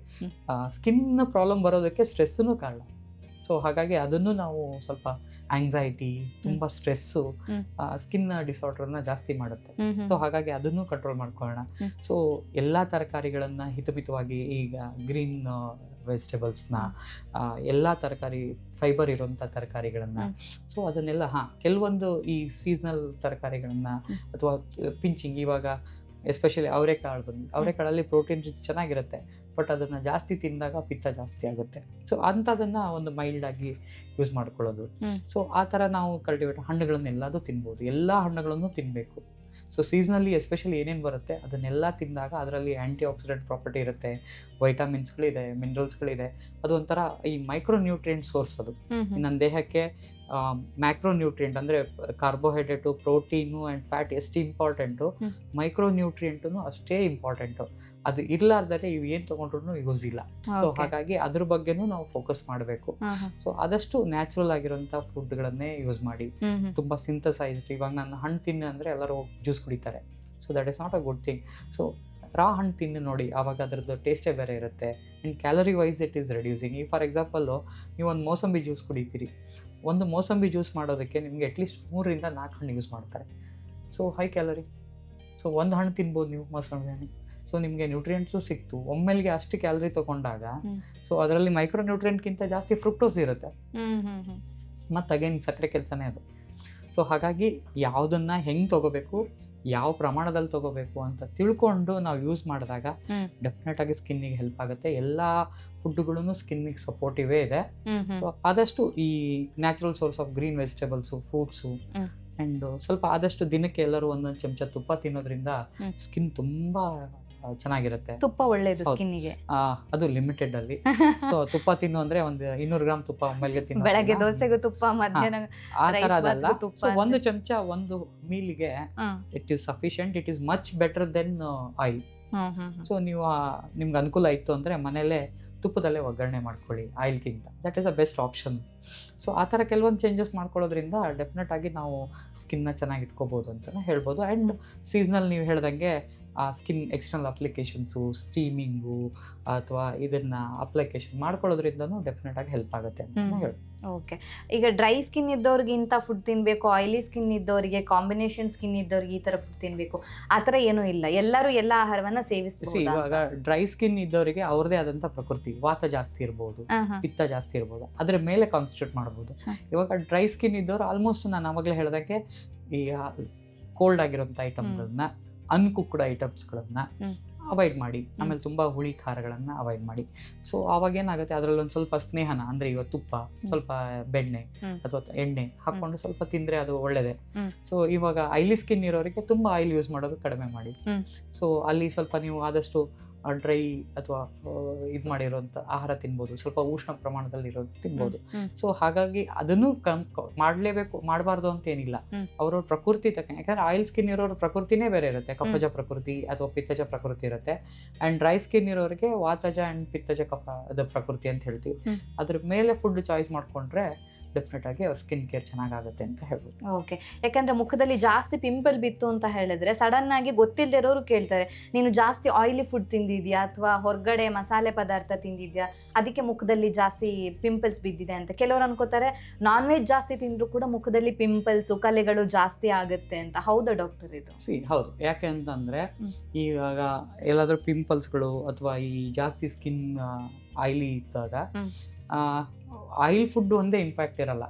ಸ್ಕಿನ್ ಪ್ರಾಬ್ಲಮ್ ಬರೋದಕ್ಕೆ ಸ್ಟ್ರೆಸ್ಸೂ ಕಾರಣ. ಸೊ ಹಾಗಾಗಿ ಅದನ್ನು ನಾವು ಸ್ವಲ್ಪ ಆಂಗ್ಸೈಟಿ ತುಂಬ ಸ್ಟ್ರೆಸ್ಸು. ಸ್ಕಿನ್ ಡಿಸಾರ್ಡರ್ನ ಜಾಸ್ತಿ ಮಾಡುತ್ತೆ. ಸೊ ಹಾಗಾಗಿ ಅದನ್ನು ಕಂಟ್ರೋಲ್ ಮಾಡ್ಕೊಳ್ಳೋಣ. ಸೊ ಎಲ್ಲ ತರಕಾರಿಗಳನ್ನು ಹಿತಮಿತವಾಗಿ ಈಗ ಗ್ರೀನ್ ವೆಜಿಟೇಬಲ್ಸ್ನ ಎಲ್ಲ ತರಕಾರಿ ಫೈಬರ್ ಇರುವಂಥ ತರಕಾರಿಗಳನ್ನು. ಸೊ ಅದನ್ನೆಲ್ಲ ಹಾಂ ಕೆಲವೊಂದು ಈ ಸೀಸ್ನಲ್ ತರಕಾರಿಗಳನ್ನು ಅಥವಾ ಪಿಂಚಿಂಗ್ ಇವಾಗ ಎಸ್ಪೆಷಲಿ ಅವರೆಕಾಳು ಬಂದು ಅವರೆಕಾಳಲ್ಲಿ ಪ್ರೋಟೀನ್ ರಿಚ್ ಚೆನ್ನಾಗಿರುತ್ತೆ ಬಟ್ ಅದನ್ನು ಜಾಸ್ತಿ ತಿಂದಾಗ ಪಿತ್ತ ಜಾಸ್ತಿ ಆಗುತ್ತೆ. ಸೊ ಅಂಥದನ್ನು ಒಂದು ಮೈಲ್ಡ್ ಆಗಿ ಯೂಸ್ ಮಾಡ್ಕೊಳ್ಳೋದು. ಸೊ ಆ ಥರ ನಾವು ಕಲ್ಟಿವೇಟ್ ಹಣ್ಣುಗಳನ್ನೆಲ್ಲದೂ ತಿನ್ಬೋದು ಎಲ್ಲ ಹಣ್ಣುಗಳನ್ನು ತಿನ್ನಬೇಕು ಸೊ ಸೀಸನಲ್ಲಿ ಎಸ್ಪೆಷಲಿ ಏನೇನು ಬರುತ್ತೆ ಅದನ್ನೆಲ್ಲ ತಿಂದಾಗ ಅದರಲ್ಲಿ ಆ್ಯಂಟಿ ಆಕ್ಸಿಡೆಂಟ್ ಪ್ರಾಪರ್ಟಿ ಇರುತ್ತೆ ವೈಟಮಿನ್ಸ್ಗಳಿದೆ ಮಿನರಲ್ಸ್ಗಳಿದೆ ಅದು ಒಂಥರ ಈ ಮೈಕ್ರೋ ನ್ಯೂಟ್ರಿಯೆಂಟ್ ಸೋರ್ಸ್ ಅದು. ನನ್ನ ದೇಹಕ್ಕೆ ಮ್ಯಾಕ್ರೋ ನ್ಯೂಟ್ರಿಯೆಂಟ್ ಅಂದರೆ ಕಾರ್ಬೋಹೈಡ್ರೇಟು ಪ್ರೋಟೀನು ಆ್ಯಂಡ್ ಫ್ಯಾಟ್ ಎಷ್ಟು ಇಂಪಾರ್ಟೆಂಟು
ಮೈಕ್ರೋ
ಮೈಕ್ರೋ ನ್ಯೂಟ್ರಿಯೆಂಟು ಅಷ್ಟೇ ಇಂಪಾರ್ಟೆಂಟು ಅದು ಇರಲಾರ್ದೇ ಇವು ಏನು ತೊಗೊಂಡ್ರು ಯೂಸ್ ಇಲ್ಲ. ಸೊ ಹಾಗಾಗಿ ಅದ್ರ ಬಗ್ಗೆನೂ ನಾವು ಫೋಕಸ್ ಮಾಡಬೇಕು. ಸೊ ಆದಷ್ಟು ನ್ಯಾಚುರಲ್ ಆಗಿರೋಂಥ ಫುಡ್ಗಳನ್ನೇ ಯೂಸ್ ಮಾಡಿ. ತುಂಬ ಸಿಂಥಸೈಸ್ಡ್ ಇವಾಗ ನಾನು ಹಣ್ಣು ತಿನ್ನ ಅಂದರೆ ಎಲ್ಲರೂ ಜ್ಯೂಸ್ ಕುಡಿತಾರೆ. So that is not a good thing so raw ಹಣ್ಣು ತಿಂದು ನೋಡಿ ಆವಾಗ ಅದರದ್ದು ಟೇಸ್ಟೇ ಬೇರೆ ಇರುತ್ತೆ. And calorie wise it is reducing ಈ ಫಾರ್ ಎಕ್ಸಾಂಪಲ್ಲು ನೀವು ಒಂದು ಮೋಸಂಬಿ ಜ್ಯೂಸ್ ಕುಡಿತೀರಿ. ಒಂದು ಮೋಸಂಬಿ ಜ್ಯೂಸ್ ಮಾಡೋದಕ್ಕೆ ನಿಮಗೆ ಅಟ್ಲೀಸ್ಟ್ ಮೂರರಿಂದ ನಾಲ್ಕು ಹಣ್ಣು ಯೂಸ್ ಮಾಡ್ತಾರೆ. ಸೊ ಹೈ ಕ್ಯಾಲರಿ ಸೊ ಒಂದು ಹಣ್ಣು ತಿನ್ಬೋದು ನೀವು ಮೋಸಂಬಿ ಹಣ್ಣು ಸೊ ನಿಮಗೆ ನ್ಯೂಟ್ರಿಯೆಂಟ್ಸು ಸಿಕ್ತು. ಒಮ್ಮೆಲ್ಗೆ ಅಷ್ಟು ಕ್ಯಾಲರಿ ತೊಗೊಂಡಾಗ. ಸೊ ಅದರಲ್ಲಿ ಮೈಕ್ರೋ ನ್ಯೂಟ್ರಿಯೆಂಟ್ಗಿಂತ ಜಾಸ್ತಿ ಫ್ರುಕ್ಟೋಸ್ ಇರುತ್ತೆ. ಮತ್ತು ಅಗೇನ್ ಸಕ್ಕರೆ ಕೆಲಸನೇ ಅದು. ಸೊ ಹಾಗಾಗಿ ಯಾವುದನ್ನು ಹೆಂಗೆ ತೊಗೋಬೇಕು? ಯಾವ ಪ್ರಮಾಣದಲ್ಲಿ ತಗೋಬೇಕು ಅಂತ ತಿಳ್ಕೊಂಡು ನಾವು ಯೂಸ್ ಮಾಡಿದಾಗ
ಡೆಫಿನೆಟ್
ಆಗಿ ಸ್ಕಿನ್ನಿಗೆ ಹೆಲ್ಪ್ ಆಗುತ್ತೆ. ಎಲ್ಲ ಸ್ಕಿನ್ ಸ್ಕಿನ್ನಿಗೆ ಸಪೋರ್ಟಿವೇ ಇದೆ. ಸೊ ಆದಷ್ಟು ಈ natural source of green vegetables fruits. And ಸ್ವಲ್ಪ ಆದಷ್ಟು ದಿನಕ್ಕೆ ಎಲ್ಲರೂ ಒಂದೊಂದು ಚಮಚ ತುಪ್ಪ ತಿನ್ನೋದ್ರಿಂದ ಸ್ಕಿನ್ ತುಂಬ ಚೆನ್ನಾಗಿರುತ್ತೆ.
ತುಪ್ಪ ಒಳ್ಳೇದು. ಸ್ಕಿನ್ನಿಗೆ
ಆ, ಅದು ಲಿಮಿಟೆಡ್ ಅಲ್ಲಿ. (laughs) ಸೊ ತುಪ್ಪ ತಿನ್ನು ಅಂದ್ರೆ ಒಂದು ಇನ್ನೂರು ಗ್ರಾಮ್ ತುಪ್ಪ ಒಮ್ಮೆಲ್ಗೆ ತಿನ್ನೋ
ಬೆಳಗ್ಗೆ ದೋಸೆಗೂ ತುಪ್ಪ ಮಧ್ಯಾಹ್ನ
ಆ ತರ ಅದಲ್ಲ. ಒಂದು ಚಮಚ ಒಂದು ಮೀಲ್ಗೆ. It is sufficient it is much better than oil. So ನೀವು ನಿಮ್ಗೆ ಅನುಕೂಲ ಇತ್ತು ಅಂದ್ರೆ ಮನೇಲೆ ತುಪ್ಪದಲ್ಲೇ ಒಗ್ಗರಣೆ ಮಾಡ್ಕೊಳ್ಳಿ ಆಯಿಲ್ಗಿಂತ that is a best option so ಆ ಥರ ಕೆಲವೊಂದು ಚೇಂಜಸ್ ಮಾಡ್ಕೊಳ್ಳೋದ್ರಿಂದ ಡೆಫಿನೆಟ್ ಆಗಿ ನಾವು ಸ್ಕಿನ್ನ ಚೆನ್ನಾಗಿ ಇಟ್ಕೋಬೋದು ಅಂತಲೇ ಹೇಳ್ಬೋದು. ಆ್ಯಂಡ್ ಸೀಸ್ನಲ್ ನೀವು ಹೇಳ್ದಂಗೆ ಆ ಸ್ಕಿನ್ ಎಕ್ಸ್ಟರ್ನಲ್ ಅಪ್ಲಿಕೇಶನ್ಸು ಸ್ಟೀಮಿಂಗು ಅಥವಾ ಇದನ್ನು ಅಪ್ಲಿಕೇಶನ್ ಮಾಡ್ಕೊಳ್ಳೋದ್ರಿಂದನೂ ಡೆಫಿನೆಟ್ ಆಗಿ ಹೆಲ್ಪ್ ಆಗುತ್ತೆ ಅಂತ ಹೇಳಿ
ಓಕೆ ಈಗ ಡ್ರೈ ಸ್ಕಿನ್ ಇದ್ದವ್ರಿಗೆ ಇಂಥ ಫುಡ್ ತಿನ್ನಬೇಕು ಆಯಿಲಿ ಸ್ಕಿನ್ ಇದ್ದವರಿಗೆ ಕಾಂಬಿನೇಷನ್ ಸ್ಕಿನ್ ಇದ್ದವ್ರಿಗೆ ಈ ಥರ ಫುಡ್ ತಿನ್ನಬೇಕು ಆ ಥರ ಏನೂ ಇಲ್ಲ. ಎಲ್ಲರೂ ಎಲ್ಲ ಆಹಾರವನ್ನ ಸೇವಿಸಿ
ಇವಾಗ ಡ್ರೈ ಸ್ಕಿನ್ ಇದ್ದವರಿಗೆ ಅವ್ರದೇ ಆದಂಥ ಪ್ರಕೃತಿ ವಾತ ಜಾಸ್ತಿ ಇರ್ಬೋದು ಪಿತ್ತ ಜಾಸ್ತಿ ಇರ್ಬೋದು. ಅದ್ರ ಮೇಲೆ ಕಾನ್ಸಂಟ್ರೇಟ್ ಮಾಡ್ಬೋದು. ಇವಾಗ ಡ್ರೈ ಸ್ಕಿನ್ ಇದ್ದವ್ರು ಆಲ್ಮೋಸ್ಟ್ ನಾನು ಆವಾಗಲೇ ಹೇಳ್ದಂಗೆ ಈ ಕೋಲ್ಡ್ ಆಗಿರೋಂಥ ಐಟಮ್ಗಳನ್ನ ಅನ್ಕುಕ್ಡ್ ಐಟಮ್ಸ್ಗಳನ್ನ. ಅವಾಯ್ಡ್ ಮಾಡಿ. ಆಮೇಲೆ ತುಂಬ ಹುಳಿ ಖಾರಗಳನ್ನ ಅವಾಯ್ಡ್ ಮಾಡಿ. ಸೊ ಅವಾಗ ಏನಾಗುತ್ತೆ ಅದರಲ್ಲಿ ಒಂದು ಸ್ವಲ್ಪ ಸ್ನೇಹನ ಅಂದರೆ ಇವಾಗ ತುಪ್ಪ ಸ್ವಲ್ಪ ಬೆಣ್ಣೆ ಅಥವಾ ಎಣ್ಣೆ ಹಾಕೊಂಡು ಸ್ವಲ್ಪ ತಿಂದರೆ ಅದು ಒಳ್ಳೆಯದೇ. ಸೊ ಇವಾಗ ಐಲಿ ಸ್ಕಿನ್ ಇರೋರಿಗೆ ತುಂಬ ಆಯಿಲ್ ಯೂಸ್ ಮಾಡೋದು ಕಡಿಮೆ ಮಾಡಿ. ಸೊ ಅಲ್ಲಿ ಸ್ವಲ್ಪ ನೀವು ಆದಷ್ಟು ಡ್ರೈ ಅಥವಾ ಇದು ಮಾಡಿರೋಂಥ ಆಹಾರ ತಿನ್ಬೋದು. ಸ್ವಲ್ಪ ಉಷ್ಣ ಪ್ರಮಾಣದಲ್ಲಿ ಇರೋದು ತಿನ್ಬೋದು. ಸೊ ಹಾಗಾಗಿ ಅದನ್ನು ಕಮ್ ಮಾಡಲೇಬೇಕು ಮಾಡಬಾರ್ದು ಅಂತ ಏನಿಲ್ಲ ಅವರ ಪ್ರಕೃತಿ ತಕ್ಕ ಯಾಕಂದ್ರೆ ಆಯಿಲ್ ಸ್ಕಿನ್ ಇರೋರ ಪ್ರಕೃತಿನೇ ಬೇರೆ ಇರುತ್ತೆ. ಕಫಜ ಪ್ರಕೃತಿ ಅಥವಾ ಪಿತ್ತಜ ಪ್ರಕೃತಿ ಇರುತ್ತೆ. ಆ್ಯಂಡ್ ಡ್ರೈ ಸ್ಕಿನ್ ಇರೋರಿಗೆ ವಾತಜ ಆ್ಯಂಡ್ ಪಿತ್ತಜ ಕಫ ಅದ ಪ್ರಕೃತಿ ಅಂತ ಹೇಳ್ತೀವಿ. ಅದ್ರ ಮೇಲೆ ಫುಡ್ ಚಾಯ್ಸ್ ಮಾಡಿಕೊಂಡ್ರೆ ಡೆಫಿನೆಟ್ ಆಗಿ ಅವ್ರ ಸ್ಕಿನ್ ಕೇರ್ ಚೆನ್ನಾಗಾಗುತ್ತೆ ಅಂತ ಹೇಳ್ಬೋದು.
ಓಕೆ ಯಾಕಂದ್ರೆ ಮುಖದಲ್ಲಿ ಜಾಸ್ತಿ ಪಿಂಪಲ್ ಬಿತ್ತು ಅಂತ ಹೇಳಿದ್ರೆ ಸಡನ್ ಆಗಿ ಗೊತ್ತಿಲ್ಲದೆ ಇರೋರು ಕೇಳ್ತಾರೆ ನೀನು ಜಾಸ್ತಿ ಆಯಿಲಿ ಫುಡ್ ತಿಂದಿದ್ಯಾ ಅಥವಾ ಹೊರಗಡೆ ಮಸಾಲೆ ಪದಾರ್ಥ ತಿಂದಿದ್ಯಾ? ಅದಕ್ಕೆ ಮುಖದಲ್ಲಿ ಜಾಸ್ತಿ ಪಿಂಪಲ್ಸ್ ಬಿದ್ದಿದೆ ಅಂತ. ಕೆಲವರು ಅನ್ಕೋತಾರೆ ನಾನ್ ವೆಜ್ ಜಾಸ್ತಿ ತಿಂದ್ರು ಕೂಡ ಮುಖದಲ್ಲಿ ಪಿಂಪಲ್ಸ್ ಕಲೆಗಳು ಜಾಸ್ತಿ ಆಗುತ್ತೆ ಅಂತ. ಹೌದಾ ಡಾಕ್ಟರ್ ಇದು?
ಸಿ ಹೌದು. ಯಾಕೆ ಅಂತಂದ್ರೆ
ಈವಾಗ
ಇವಾಗ ಎಲ್ಲಾದರೂ ಪಿಂಪಲ್ಸ್ಗಳು ಅಥವಾ ಈ ಜಾಸ್ತಿ ಸ್ಕಿನ್ ಆಯಿಲಿ ಇದ್ದಾಗ. ಆಯಿಲ್ ಫುಡ್ ಒಂದೇ ಇಂಪ್ಯಾಕ್ಟ್ ಇರಲ್ಲ.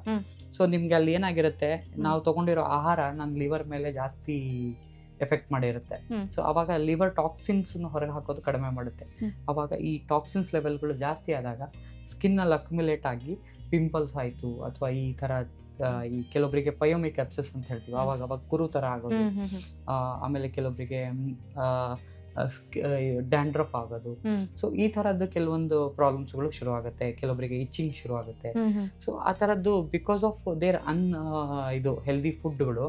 ಸೊ ನಿಮ್ಗೆ ಅಲ್ಲಿ ಏನಾಗಿರುತ್ತೆ ನಾವು ತಗೊಂಡಿರೋ ಆಹಾರ ನಮ್ಮ ಲಿವರ್ ಮೇಲೆ ಜಾಸ್ತಿ ಎಫೆಕ್ಟ್ ಮಾಡಿರುತ್ತೆ. ಸೊ ಅವಾಗ ಲಿವರ್ ಟಾಕ್ಸಿನ್ಸ್ ಹೊರಗೆ ಹಾಕೋದು ಕಡಿಮೆ ಮಾಡುತ್ತೆ. ಅವಾಗ ಈ ಟಾಕ್ಸಿನ್ಸ್ ಲೆವೆಲ್ಗಳು ಜಾಸ್ತಿ ಆದಾಗ ಸ್ಕಿನ್ನಲ್ಲಿ ಅಕ್ಯುಮುಲೇಟ್ ಆಗಿ ಪಿಂಪಲ್ಸ್ ಆಯಿತು ಅಥವಾ ಈ ಥರ ಈ ಕೆಲವೊಬ್ಬರಿಗೆ ಪಯೋಮಿಕ್ ಅಪ್ಸೆಸ್ ಅಂತ ಹೇಳ್ತೀವಿ. ಅವಾಗ ಅವಾಗ ಕುರು ಥರ ಆಗೋದು ಆಮೇಲೆ ಕೆಲವೊಬ್ಬರಿಗೆ ಡ್ಯಾಂಡ್ರಫ್ ಆಗೋದು. ಸೊ ಈ ತರದ್ದು ಕೆಲವೊಂದು ಪ್ರಾಬ್ಲಮ್ಸ್ಗಳು ಶುರು ಆಗುತ್ತೆ ಕೆಲವೊಬ್ಬರಿಗೆ ಇಚ್ಚಿಂಗ್ ಶುರು ಆಗುತ್ತೆ ಸೊ ಆ ತರದ್ದು ಬಿಕಾಸ್ ಆಫ್ ದೇರ್ ಅನ್ ಇದು ಹೆಲ್ದಿ ಫುಡ್ಗಳು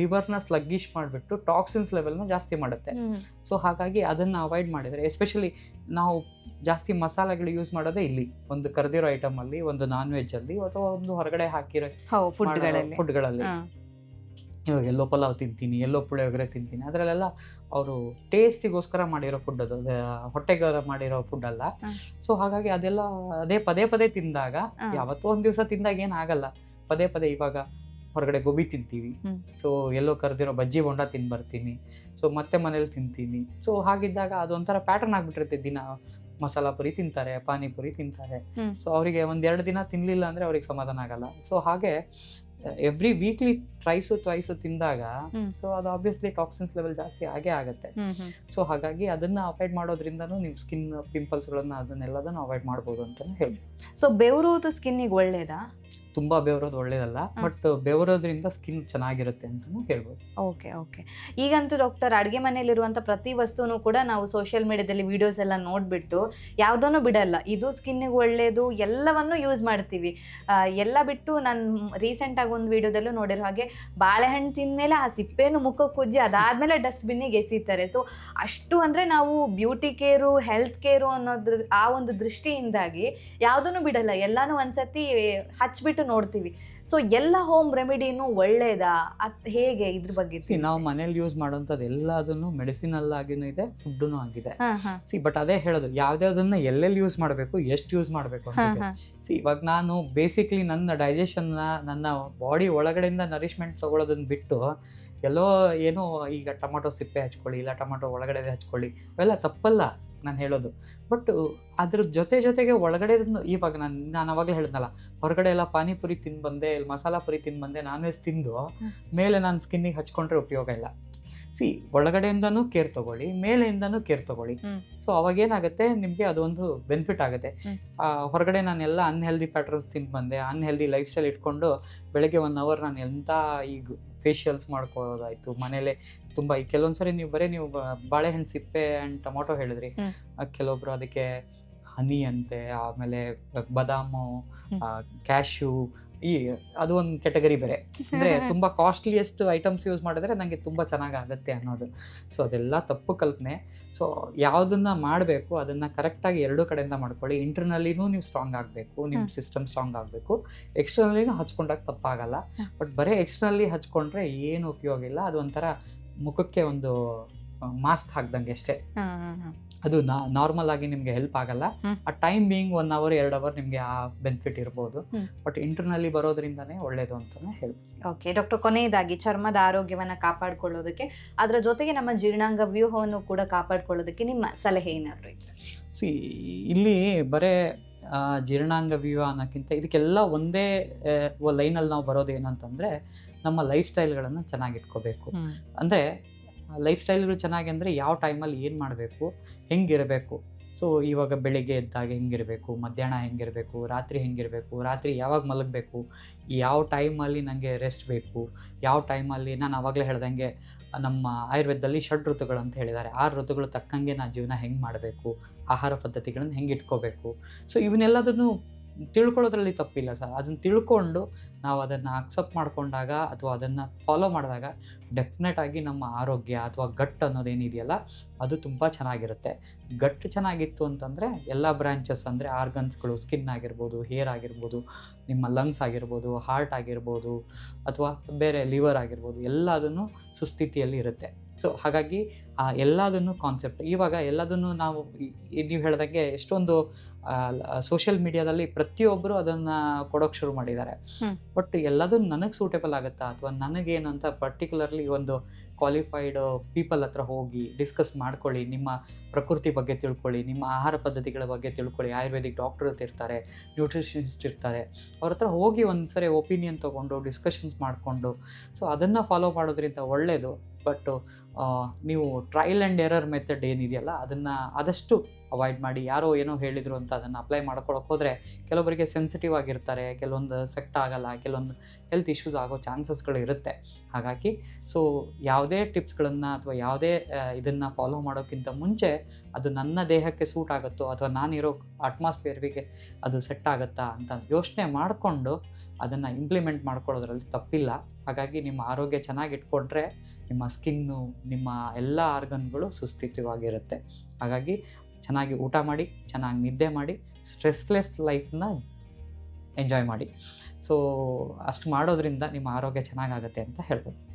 ಲಿವರ್
ಲಿವರ್ನ ಸ್ಲಗ್ಗಿಶ್ ಮಾಡಿಬಿಟ್ಟು ಟಾಕ್ಸಿನ್ಸ್ ಲೆವೆಲ್ನ ಜಾಸ್ತಿ ಮಾಡುತ್ತೆ. ಸೊ ಹಾಗಾಗಿ ಅದನ್ನು ಅವಾಯ್ಡ್ ಮಾಡಿದರೆ ಎಸ್ಪೆಷಲಿ ನಾವು ಜಾಸ್ತಿ ಮಸಾಲೆಗಳು ಯೂಸ್ ಮಾಡೋದೇ ಇಲ್ಲಿ. ಒಂದು ಕರೆದಿರೋ ಅಲ್ಲಿ ಒಂದು ನಾನ್ ವೆಜ್ ಅಲ್ಲಿ ಅಥವಾ ಒಂದು ಹೊರಗಡೆ ಹಾಕಿರೋ
ಫುಡ್ಗಳಲ್ಲಿ.
ಇವಾಗ ಎಲ್ಲೋ ಪಲಾವ್ ತಿಂತೀನಿ ಎಲ್ಲೋ ಪುಳಿಯೋಗರೆ ತಿಂತೀನಿ ಅದರಲ್ಲೆಲ್ಲ ಅವರು ಟೇಸ್ಟಿಗೋಸ್ಕರ ಮಾಡಿರೋ ಫುಡ್ ಅದು ಹೊಟ್ಟೆಗರ ಮಾಡಿರೋ ಫುಡ್ ಅಲ್ಲ. ಸೊ ಹಾಗಾಗಿ ಅದೆಲ್ಲ ಅದೇ ಪದೇ ಪದೇ ತಿಂದಾಗ ಯಾವತ್ತೂ ಒಂದು ದಿವಸ ತಿಂದಾಗ ಏನಾಗಲ್ಲ. ಪದೇ ಪದೇ ಇವಾಗ ಹೊರಗಡೆ ಗೋಬಿ ತಿಂತೀವಿ. ಸೊ ಎಲ್ಲೋ ಕರೆದಿರೋ ಬಜ್ಜಿ ಬೊಂಡ ತಿಂದು ಬರ್ತೀನಿ. ಸೊ ಮತ್ತೆ ಮನೇಲಿ ತಿಂತೀನಿ. ಸೊ ಹಾಗಿದ್ದಾಗ ಅದೊಂಥರ ಪ್ಯಾಟರ್ನ್ ಆಗಿಬಿಟ್ಟಿರುತ್ತೆ. ದಿನ ಮಸಾಲಾ ಪುರಿ ತಿಂತಾರೆ ಪಾನಿಪುರಿ ತಿಂತಾರೆ. ಸೊ ಅವರಿಗೆ ಒಂದೆರಡು ದಿನ ತಿನ್ನಲಿಲ್ಲ ಅಂದರೆ ಅವ್ರಿಗೆ ಸಮಾಧಾನ ಆಗಲ್ಲ. ಸೊ ಹಾಗೆ ಎವ್ರಿ ವೀಕ್ಲಿ ಟ್ರೈಸು ಟ್ವೈಸು ತಿಂದಾಗ. ಸೊ ಅದು ಆಬ್ವಿಯಸ್ಲಿ ಟಾಕ್ಸಿನ್ಸ್ ಲೆವೆಲ್ ಜಾಸ್ತಿ ಆಗೇ ಆಗುತ್ತೆ. ಸೊ ಹಾಗಾಗಿ ಅದನ್ನ ಅವಾಯ್ಡ್ ಮಾಡೋದ್ರಿಂದನೂ ನಿಮ್ಮ ಸ್ಕಿನ್ ಪಿಂಪಲ್ಸ್ಗಳನ್ನ ಅದನ್ನೆಲ್ಲದನ್ನು ಅವಾಯ್ಡ್ ಮಾಡ್ಬೋದು ಅಂತಲೇ ಹೇಳಿ
ಸೊ ಬೆವರುವುದು ಸ್ಕಿನ್ನಿಗೆ ಒಳ್ಳೇದಾ?
ತುಂಬ ಬೆವರೋದು ಒಳ್ಳೇದಲ್ಲ. ಬಟ್ ಬೆವರೋದ್ರಿಂದ ಸ್ಕಿನ್ ಚೆನ್ನಾಗಿರುತ್ತೆ ಅಂತಲೂ ಹೇಳ್ಬೋದು.
Okay okay. ಈಗಂತೂ ಡಾಕ್ಟರ್ ಅಡುಗೆ ಮನೆಯಲ್ಲಿರುವಂಥ ಪ್ರತಿ ವಸ್ತುನು ಕೂಡ ನಾವು ಸೋಷಿಯಲ್ ಮೀಡಿಯಾದಲ್ಲಿ ವಿಡಿಯೋಸ್ ಎಲ್ಲ ನೋಡಿಬಿಟ್ಟು ಯಾವುದನ್ನು ಬಿಡಲ್ಲ. ಇದು ಸ್ಕಿನ್ನಿಗೆ ಒಳ್ಳೆಯದು ಎಲ್ಲವನ್ನು ಯೂಸ್ ಮಾಡ್ತೀವಿ. ಆ, ಎಲ್ಲ ಬಿಟ್ಟು ನಾನು ರೀಸೆಂಟಾಗಿ ಒಂದು ವಿಡಿಯೋದಲ್ಲೂ ನೋಡಿರೋ ಹಾಗೆ ಬಾಳೆಹಣ್ಣು ತಿಂದಮೇಲೆ ಆ ಸಿಪ್ಪೆನು ಮುಖಕ್ಕೆ ಉಜ್ಜಿ ಅದಾದಮೇಲೆ ಡಸ್ಟ್ಬಿನ್ನಿಗೆ ಎಸಿತಾರೆ. ಸೊ ಅಷ್ಟು ಅಂದರೆ ನಾವು ಬ್ಯೂಟಿ ಕೇರು ಹೆಲ್ತ್ ಕೇರು ಅನ್ನೋದ್ರ ಆ ಒಂದು ದೃಷ್ಟಿಯಿಂದಾಗಿ ಯಾವುದನ್ನು ಬಿಡಲ್ಲ. ಎಲ್ಲಾನು ಒಂದ್ಸತಿ ಹಚ್ಬಿಟ್ಟು ನೋಡ್ತೀವಿ. ಸೊ ಎಲ್ಲ ಹೋಮ್ ರೆಮಿಡಿನೂ ಒಳ್ಳೇದಾ? ಅತ್ ಹೇಗೆ ಇದ್ರ ಬಗ್ಗೆ
ಸಿ ನಾವು ಮನೇಲಿ ಯೂಸ್ ಮಾಡೋಂಥದ್ದು ಎಲ್ಲದನ್ನು ಮೆಡಿಸಿನಲ್ ಆಗಿನೂ ಇದೆ ಫುಡ್ಡೂ ಆಗಿದೆ. ಸಿ ಬಟ್ ಅದೇ ಹೇಳೋದು ಯಾವ್ದ್ಯಾವ್ದನ್ನ ಎಲ್ಲೆಲ್ಲಿ ಯೂಸ್ ಮಾಡಬೇಕು ಎಷ್ಟು ಯೂಸ್ ಮಾಡಬೇಕು ಸಿ ಇವಾಗ ನಾನು ಬೇಸಿಕ್ಲಿ ನನ್ನ ಡೈಜೆಷನ್ನ ನನ್ನ ಬಾಡಿ ಒಳಗಡೆಯಿಂದ ನರಿಶ್ಮೆಂಟ್ ತಗೊಳ್ಳೋದನ್ನ ಬಿಟ್ಟು ಎಲ್ಲೋ ಏನೋ ಈಗ ಟೊಮೊಟೊ ಸಿಪ್ಪೆ ಹಚ್ಕೊಳ್ಳಿ ಇಲ್ಲ ಟೊಮೊಟೊ ಒಳಗಡೆ ಹಚ್ಕೊಳ್ಳಿ ಅವೆಲ್ಲ ತಪ್ಪಲ್ಲ ನಾನು ಹೇಳೋದು. ಬಟ್ ಅದ್ರ ಜೊತೆ ಜೊತೆಗೆ ಒಳಗಡೆ ಇವಾಗ ನಾನು ನಾನು ಅವಾಗಲೇ ಹೇಳಿದ್ನಲ್ಲ ಹೊರಗಡೆ ಎಲ್ಲ ಪಾನಿಪುರಿ ತಿಂದು ಬಂದೆ ಇಲ್ಲಿ ಮಸಾಲ ಪುರಿ ತಿಂದು ಬಂದೆ ನಾನ್ ವೆಜ್ ತಿಂದು ಮೇಲೆ ನಾನು ಸ್ಕಿನ್ನಿಗೆ ಹಚ್ಕೊಂಡ್ರೆ ಉಪಯೋಗ ಇಲ್ಲ. ಸಿ ಒಳಗಡೆಯಿಂದನೂ ಕೇರ್ ತಗೊಳ್ಳಿ ಮೇಲೆಯಿಂದನೂ ಕೇರ್ ತಗೊಳ್ಳಿ. ಸೊ ಅವಾಗ ಏನಾಗುತ್ತೆ ನಿಮಗೆ ಅದೊಂದು ಬೆನಿಫಿಟ್ ಆಗುತ್ತೆ. ಹೊರಗಡೆ ನಾನು ಎಲ್ಲ ಅನ್ಹೆಲ್ದಿ ಪ್ಯಾಟರ್ನ್ಸ್ ತಿಂದು ಬಂದೆ. ಅನ್ಹೆಲ್ದಿ ಲೈಫ್ ಸ್ಟೈಲ್ ಇಟ್ಕೊಂಡು ಬೆಳಗ್ಗೆ ಒನ್ ಅವರ್ ನಾನು ಎಂಥ ಈಗ ಫೇಶಿಯಲ್ಸ್ ಮಾಡ್ಕೊಳ್ಳೋದಾಯ್ತು ಮನೇಲೆ ತುಂಬ ಈ ಕೆಲವೊಂದ್ಸರಿ ನೀವು ಬರೀ ನೀವು ಬಾಳೆಹಣ್ಣು ಸಿಪ್ಪೆ ಆ್ಯಂಡ್ ಟೊಮೊಟೊ ಹೇಳಿದ್ರಿ. ಕೆಲವೊಬ್ರು ಅದಕ್ಕೆ ಹನಿ ಅಂತೆ ಆಮೇಲೆ ಬದಾಮು
ಕ್ಯಾಶು
ಕ್ಯಾಶ್ಯೂ ಈ ಅದು ಒಂದು ಕ್ಯಾಟಗರಿ ಬೇರೆ. ಅಂದರೆ (laughs) ತುಂಬ ಕಾಸ್ಟ್ಲಿಯೆಸ್ಟ್ ಐಟಮ್ಸ್ ಯೂಸ್ ಮಾಡಿದ್ರೆ ನನಗೆ ತುಂಬ ಚೆನ್ನಾಗಿ ಆಗುತ್ತೆ ಅನ್ನೋದು. ಸೊ ಅದೆಲ್ಲ ತಪ್ಪು ಕಲ್ಪನೆ. ಸೊ ಯಾವುದನ್ನು ಮಾಡಬೇಕು ಅದನ್ನು ಕರೆಕ್ಟಾಗಿ ಎರಡೂ ಕಡೆಯಿಂದ ಮಾಡ್ಕೊಳ್ಳಿ. ಇಂಟರ್ನಲ್ಲಿನೂ ನೀವು ಸ್ಟ್ರಾಂಗ್ ಆಗಬೇಕು ನಿಮ್ಮ ಸಿಸ್ಟಮ್ ಸ್ಟ್ರಾಂಗ್ ಆಗಬೇಕು. ಎಕ್ಸ್ಟರ್ನಲ್ಲಿನೂ ಹಚ್ಕೊಂಡಾಗ ತಪ್ಪಾಗಲ್ಲ. ಬಟ್ ಬರೀ ಎಕ್ಸ್ಟರ್ನಲ್ಲಿ ಹಚ್ಕೊಂಡ್ರೆ ಏನು ಉಪಯೋಗ ಇಲ್ಲ. ಅದು ಒಂಥರ ಮುಖಕ್ಕೆ ಒಂದು ಮಾಸ್ಕ್ ಹಾಕ್ದಂಗೆ ಅಷ್ಟೇ. ಅದು ನಾರ್ಮಲ್ ಆಗಿ ನಿಮಗೆ ಹೆಲ್ಪ್ ಆಗಲ್ಲ. ಆ ಟೈಮ್ ಬೀಯಿಂಗ್ ಒನ್ ಅವರ್ ಎರಡು ಅವರ್ ನಿಮಗೆ ಆ ಬೆನಿಫಿಟ್ ಇರ್ಬೋದು. ಬಟ್ ಇಂಟರ್ನಲ್ಲಿ ಬರೋದ್ರಿಂದನೇ ಒಳ್ಳೇದು ಅಂತಾನೆ ಹೇಳ್ಬೋದು.
ಓಕೆ ಡಾಕ್ಟರ್ ಕೊನೆಯದಾಗಿ ಚರ್ಮದ ಆರೋಗ್ಯವನ್ನ ಕಾಪಾಡ್ಕೊಳ್ಳೋದಕ್ಕೆ ಅದರ ಜೊತೆಗೆ ನಮ್ಮ ಜೀರ್ಣಾಂಗ ವ್ಯೂಹವನ್ನು ಕೂಡ ಕಾಪಾಡ್ಕೊಳ್ಳೋದಕ್ಕೆ ನಿಮ್ಮ ಸಲಹೆ ಏನಾದರೂ ಇದೆ
ಸಿ ಇಲ್ಲಿ ಬರೇ ಜೀರ್ಣಾಂಗ ವ್ಯೂಹ ಅನ್ನೋಕ್ಕಿಂತ ಇದಕ್ಕೆಲ್ಲ ಒಂದೇ ಲೈನಲ್ಲಿ ನಾವು ಬರೋದು ಏನಂತಂದರೆ ನಮ್ಮ ಲೈಫ್ ಸ್ಟೈಲ್ಗಳನ್ನು ಚೆನ್ನಾಗಿ ಇಟ್ಕೋಬೇಕು ಅಂದರೆ ಲೈಫ್ ಸ್ಟೈಲ್ಗಳು ಚೆನ್ನಾಗಿ ಅಂದರೆ ಯಾವ ಟೈಮಲ್ಲಿ ಏನು ಮಾಡಬೇಕು, ಹೆಂಗಿರಬೇಕು. ಸೊ ಇವಾಗ ಬೆಳಿಗ್ಗೆ ಎದ್ದಾಗ ಹೆಂಗಿರಬೇಕು, ಮಧ್ಯಾಹ್ನ ಹೆಂಗಿರಬೇಕು, ರಾತ್ರಿ ಹೆಂಗಿರಬೇಕು, ರಾತ್ರಿ ಯಾವಾಗ ಮಲಗಬೇಕು, ಯಾವ ಟೈಮಲ್ಲಿ ನನಗೆ ರೆಸ್ಟ್ ಬೇಕು, ಯಾವ ಟೈಮಲ್ಲಿ ನಾನು ಆವಾಗಲೇ ಹೇಳ್ದಂಗೆ ನಮ್ಮ ಆಯುರ್ವೇದದಲ್ಲಿ ಷಡ್ ಋತುಗಳು ಅಂತ ಹೇಳಿದ್ದಾರೆ. ಆರು ಋತುಗಳು ತಕ್ಕಂಗೆ ನಾನು ಜೀವನ ಹೆಂಗೆ ಮಾಡಬೇಕು, ಆಹಾರ ಪದ್ಧತಿಗಳನ್ನು ಹೆಂಗೆ ಇಟ್ಕೋಬೇಕು. ಸೊ ಇವನ್ನೆಲ್ಲದನ್ನು ತಿಳ್ಕೊಳ್ಳೋದ್ರಲ್ಲಿ ತಪ್ಪಿಲ್ಲ ಸರ್. ಅದನ್ನು ತಿಳ್ಕೊಂಡು ನಾವು ಅದನ್ನು ಅಕ್ಸೆಪ್ಟ್ ಮಾಡಿಕೊಂಡಾಗ ಅಥವಾ ಅದನ್ನು ಫಾಲೋ ಮಾಡಿದಾಗ ಡೆಫಿನೆಟ್ ಆಗಿ ನಮ್ಮ ಆರೋಗ್ಯ ಅಥವಾ ಗಟ್ ಅನ್ನೋದೇನಿದೆಯಲ್ಲ ಅದು ತುಂಬ ಚೆನ್ನಾಗಿರುತ್ತೆ. ಗಟ್ ಚೆನ್ನಾಗಿತ್ತು ಅಂತಂದರೆ ಎಲ್ಲ ಬ್ರ್ಯಾಂಚಸ್ ಅಂದರೆ ಆರ್ಗನ್ಸ್ಗಳು ಸ್ಕಿನ್ ಆಗಿರ್ಬೋದು ಹೇರ್ ಆಗಿರ್ಬೋದು, ನಿಮ್ಮ ಲಂಗ್ಸ್ ಆಗಿರ್ಬೋದು ಹಾರ್ಟ್ ಆಗಿರ್ಬೋದು ಅಥವಾ ಬೇರೆ ಲಿವರ್ ಆಗಿರ್ಬೋದು, ಎಲ್ಲದನ್ನು ಸುಸ್ಥಿತಿಯಲ್ಲಿ ಇರುತ್ತೆ. ಸೊ ಹಾಗಾಗಿ ಆ ಎಲ್ಲದನ್ನು ಕಾನ್ಸೆಪ್ಟ್ ಇವಾಗ ಎಲ್ಲದನ್ನು ನಾವು ನೀವು ಹೇಳ್ದಂಗೆ ಎಷ್ಟೊಂದು ಸೋಷಿಯಲ್ ಮೀಡಿಯಾದಲ್ಲಿ ಪ್ರತಿಯೊಬ್ಬರು ಅದನ್ನು ಕೊಡೋಕೆ ಶುರು ಮಾಡಿದ್ದಾರೆ. ಬಟ್ ಎಲ್ಲದನ್ನು ನನಗೆ ಸೂಟೇಬಲ್ ಆಗುತ್ತಾ? ಅಥವಾ ನನಗೇನು ಅಂತ ಪರ್ಟಿಕ್ಯುಲರ್ಲಿ ಒಂದು ಕ್ವಾಲಿಫೈಡ್ ಪೀಪಲ್ ಹತ್ರ ಹೋಗಿ ಡಿಸ್ಕಸ್ ಮಾಡ್ಕೊಳ್ಳಿ ನಿಮ್ಮ ಪ್ರಕೃತಿ ಬಗ್ಗೆ ತಿಳ್ಕೊಳ್ಳಿ ನಿಮ್ಮ ಆಹಾರ ಪದ್ಧತಿಗಳ ಬಗ್ಗೆ ತಿಳ್ಕೊಳ್ಳಿ. ಆಯುರ್ವೇದಿಕ್ ಡಾಕ್ಟರ್ ಇರ್ತಾರೆ ನ್ಯೂಟ್ರಿಷನಿಸ್ಟ್ ಇರ್ತಾರೆ. ಅವ್ರ ಹತ್ರ ಹೋಗಿ ಒಂದು ಸರಿ ಒಪಿನಿಯನ್ ತೊಗೊಂಡು ಡಿಸ್ಕಷನ್ಸ್ ಮಾಡಿಕೊಂಡು ಸೊ ಅದನ್ನು ಫಾಲೋ ಮಾಡೋದ್ರಿಂದ ಒಳ್ಳೆಯದು ಬಟ್ ನೀವು ಟ್ರಯಲ್ ಆ್ಯಂಡ್ ಎರರ್ ಮೆಥಡ್ ಏನಿದೆಯಲ್ಲ, ಅದನ್ನು ಆದಷ್ಟು ಅವಾಯ್ಡ್ ಮಾಡಿ, ಯಾರೋ ಏನೋ ಹೇಳಿದರು ಅಂತ ಅದನ್ನು ಅಪ್ಲೈ ಮಾಡ್ಕೊಳಕ್ಕೆ ಹೋದರೆ ಕೆಲವೊಬ್ಬರಿಗೆ ಸೆನ್ಸಿಟಿವ್ ಆಗಿರ್ತಾರೆ, ಕೆಲವೊಂದು ಸೆಟ್ ಆಗಲ್ಲ, ಕೆಲವೊಂದು ಹೆಲ್ತ್ ಇಶ್ಯೂಸ್ ಆಗೋ ಚಾನ್ಸಸ್ಗಳು ಇರುತ್ತೆ. ಹಾಗಾಗಿ ಸೊ ಯಾವುದೇ ಟಿಪ್ಸ್ಗಳನ್ನು ಅಥವಾ ಯಾವುದೇ ಇದನ್ನು ಫಾಲೋ ಮಾಡೋಕ್ಕಿಂತ ಮುಂಚೆ ಅದು ನನ್ನ ದೇಹಕ್ಕೆ ಸೂಟ್ ಆಗುತ್ತೋ ಅಥವಾ ನಾನಿರೋ ಅಟ್ಮಾಸ್ಫಿಯರ್ಗೆ ಅದು ಸೆಟ್ ಆಗುತ್ತಾ ಅಂತ ಯೋಚನೆ ಮಾಡಿಕೊಂಡು ಅದನ್ನು ಇಂಪ್ಲಿಮೆಂಟ್ ಮಾಡ್ಕೊಳ್ಳೋದ್ರಲ್ಲಿ ತಪ್ಪಿಲ್ಲ. ಹಾಗಾಗಿ ನಿಮ್ಮ ಆರೋಗ್ಯ ಚೆನ್ನಾಗಿ ಇಟ್ಕೊಂಡ್ರೆ ನಿಮ್ಮ ಸ್ಕಿನ್ನು, ನಿಮ್ಮ ಎಲ್ಲ ಆರ್ಗನ್ಗಳು ಸುಸ್ಥಿತವಾಗಿರುತ್ತೆ. ಹಾಗಾಗಿ ಚೆನ್ನಾಗಿ ಊಟ ಮಾಡಿ, ಚೆನ್ನಾಗಿ ನಿದ್ದೆ ಮಾಡಿ, ಸ್ಟ್ರೆಸ್ಲೆಸ್ ಲೈಫ್ನ ಎಂಜಾಯ್ ಮಾಡಿ. ಸೊ, ಅಷ್ಟು ಮಾಡೋದ್ರಿಂದ ನಿಮ್ಮ ಆರೋಗ್ಯ ಚೆನ್ನಾಗಾಗುತ್ತೆ ಅಂತ ಹೇಳ್ಬೋದು.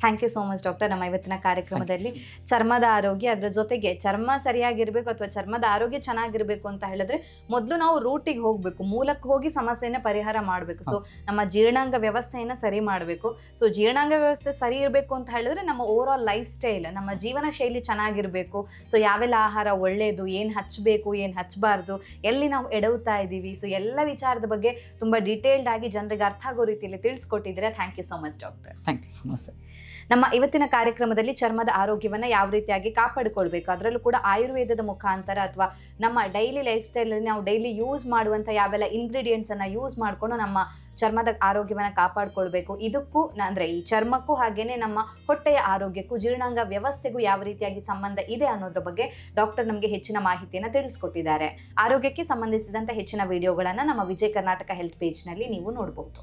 Thank you so much doctor ನಮ್ಮ ಇವತ್ತಿನ ಕಾರ್ಯಕ್ರಮದಲ್ಲಿ ಚರ್ಮದ ಆರೋಗ್ಯ ಅದರ ಜೊತೆಗೆ ಚರ್ಮ ಸರಿಯಾಗಿರಬೇಕು ಅಥವಾ ಚರ್ಮದ ಆರೋಗ್ಯ ಚೆನ್ನಾಗಿರಬೇಕು ಅಂತ ಹೇಳಿದ್ರೆ ಮೊದಲು ನಾವು ರೂಟಿಗೆ ಹೋಗಬೇಕು ಮೂಲಕ್ಕೆ ಹೋಗಿ ಸಮಸ್ಯೆಯನ್ನ ಪರಿಹಾರ ಮಾಡಬೇಕು. ಸೊ ನಮ್ಮ ಜೀರ್ಣಾಂಗ ವ್ಯವಸ್ಥೆಯನ್ನು ಸರಿ ಮಾಡಬೇಕು. ಸೊ ಜೀರ್ಣಾಂಗ ವ್ಯವಸ್ಥೆ ಸರಿ ಇರಬೇಕು ಅಂತ ಹೇಳಿದ್ರೆ ನಮ್ಮ ಓವರ್ ಆಲ್ ಲೈಫ್ ಸ್ಟೈಲ್ ನಮ್ಮ ಜೀವನ ಶೈಲಿ ಚೆನ್ನಾಗಿರಬೇಕು. ಸೊ ಯಾವೆಲ್ಲ ಆಹಾರ ಒಳ್ಳೆಯದು ಏನು ಹಚ್ಚಬೇಕು ಏನು ಹಚ್ಚಬಾರ್ದು ಎಲ್ಲಿ ನಾವು ಎಡವುತ್ತಾ ಇದ್ದೀವಿ? ಸೊ ಎಲ್ಲ ವಿಚಾರದ ಬಗ್ಗೆ ತುಂಬ ಡೀಟೇಲ್ಡ್ ಆಗಿ ಜನರಿಗೆ ಅರ್ಥ ಆಗೋ ರೀತಿಯಲ್ಲಿ ತಿಳಿಸ್ಕೊಟ್ಟಿದ್ರೆ thank you so much doctor
thank you ನಮಸ್ತೆ.
ನಮ್ಮ ಇವತ್ತಿನ ಕಾರ್ಯಕ್ರಮದಲ್ಲಿ ಚರ್ಮದ ಆರೋಗ್ಯವನ್ನು ಯಾವ ರೀತಿಯಾಗಿ ಕಾಪಾಡಿಕೊಳ್ಬೇಕು? ಅದರಲ್ಲೂ ಕೂಡ ಆಯುರ್ವೇದದ ಮುಖಾಂತರ ಅಥವಾ ನಮ್ಮ ಡೈಲಿ ಲೈಫ್ ಸ್ಟೈಲಲ್ಲಿ ನಾವು ಡೈಲಿ ಯೂಸ್ ಮಾಡುವಂಥ ಯಾವೆಲ್ಲ ಇಂಗ್ರೀಡಿಯೆಂಟ್ಸನ್ನು ಯೂಸ್ ಮಾಡಿಕೊಂಡು ನಮ್ಮ ಚರ್ಮದ ಆರೋಗ್ಯವನ್ನು ಕಾಪಾಡಿಕೊಳ್ಬೇಕು. ಇದಕ್ಕೂ ಅಂದರೆ ಈ ಚರ್ಮಕ್ಕೂ ಹಾಗೆಯೇ ನಮ್ಮ ಹೊಟ್ಟೆಯ ಆರೋಗ್ಯಕ್ಕೂ, ಜೀರ್ಣಾಂಗ ವ್ಯವಸ್ಥೆಗೂ ಯಾವ ರೀತಿಯಾಗಿ ಸಂಬಂಧ ಇದೆ ಅನ್ನೋದ್ರ ಬಗ್ಗೆ ಡಾಕ್ಟರ್ ನಮಗೆ ಹೆಚ್ಚಿನ ಮಾಹಿತಿಯನ್ನು ತಿಳಿಸ್ಕೊಟ್ಟಿದ್ದಾರೆ. ಆರೋಗ್ಯಕ್ಕೆ ಸಂಬಂಧಿಸಿದಂಥ ಹೆಚ್ಚಿನ ವಿಡಿಯೋಗಳನ್ನು ನಮ್ಮ ವಿಜಯ ಕರ್ನಾಟಕ ಹೆಲ್ತ್ ಪೇಜ್ನಲ್ಲಿ ನೀವು ನೋಡಬಹುದು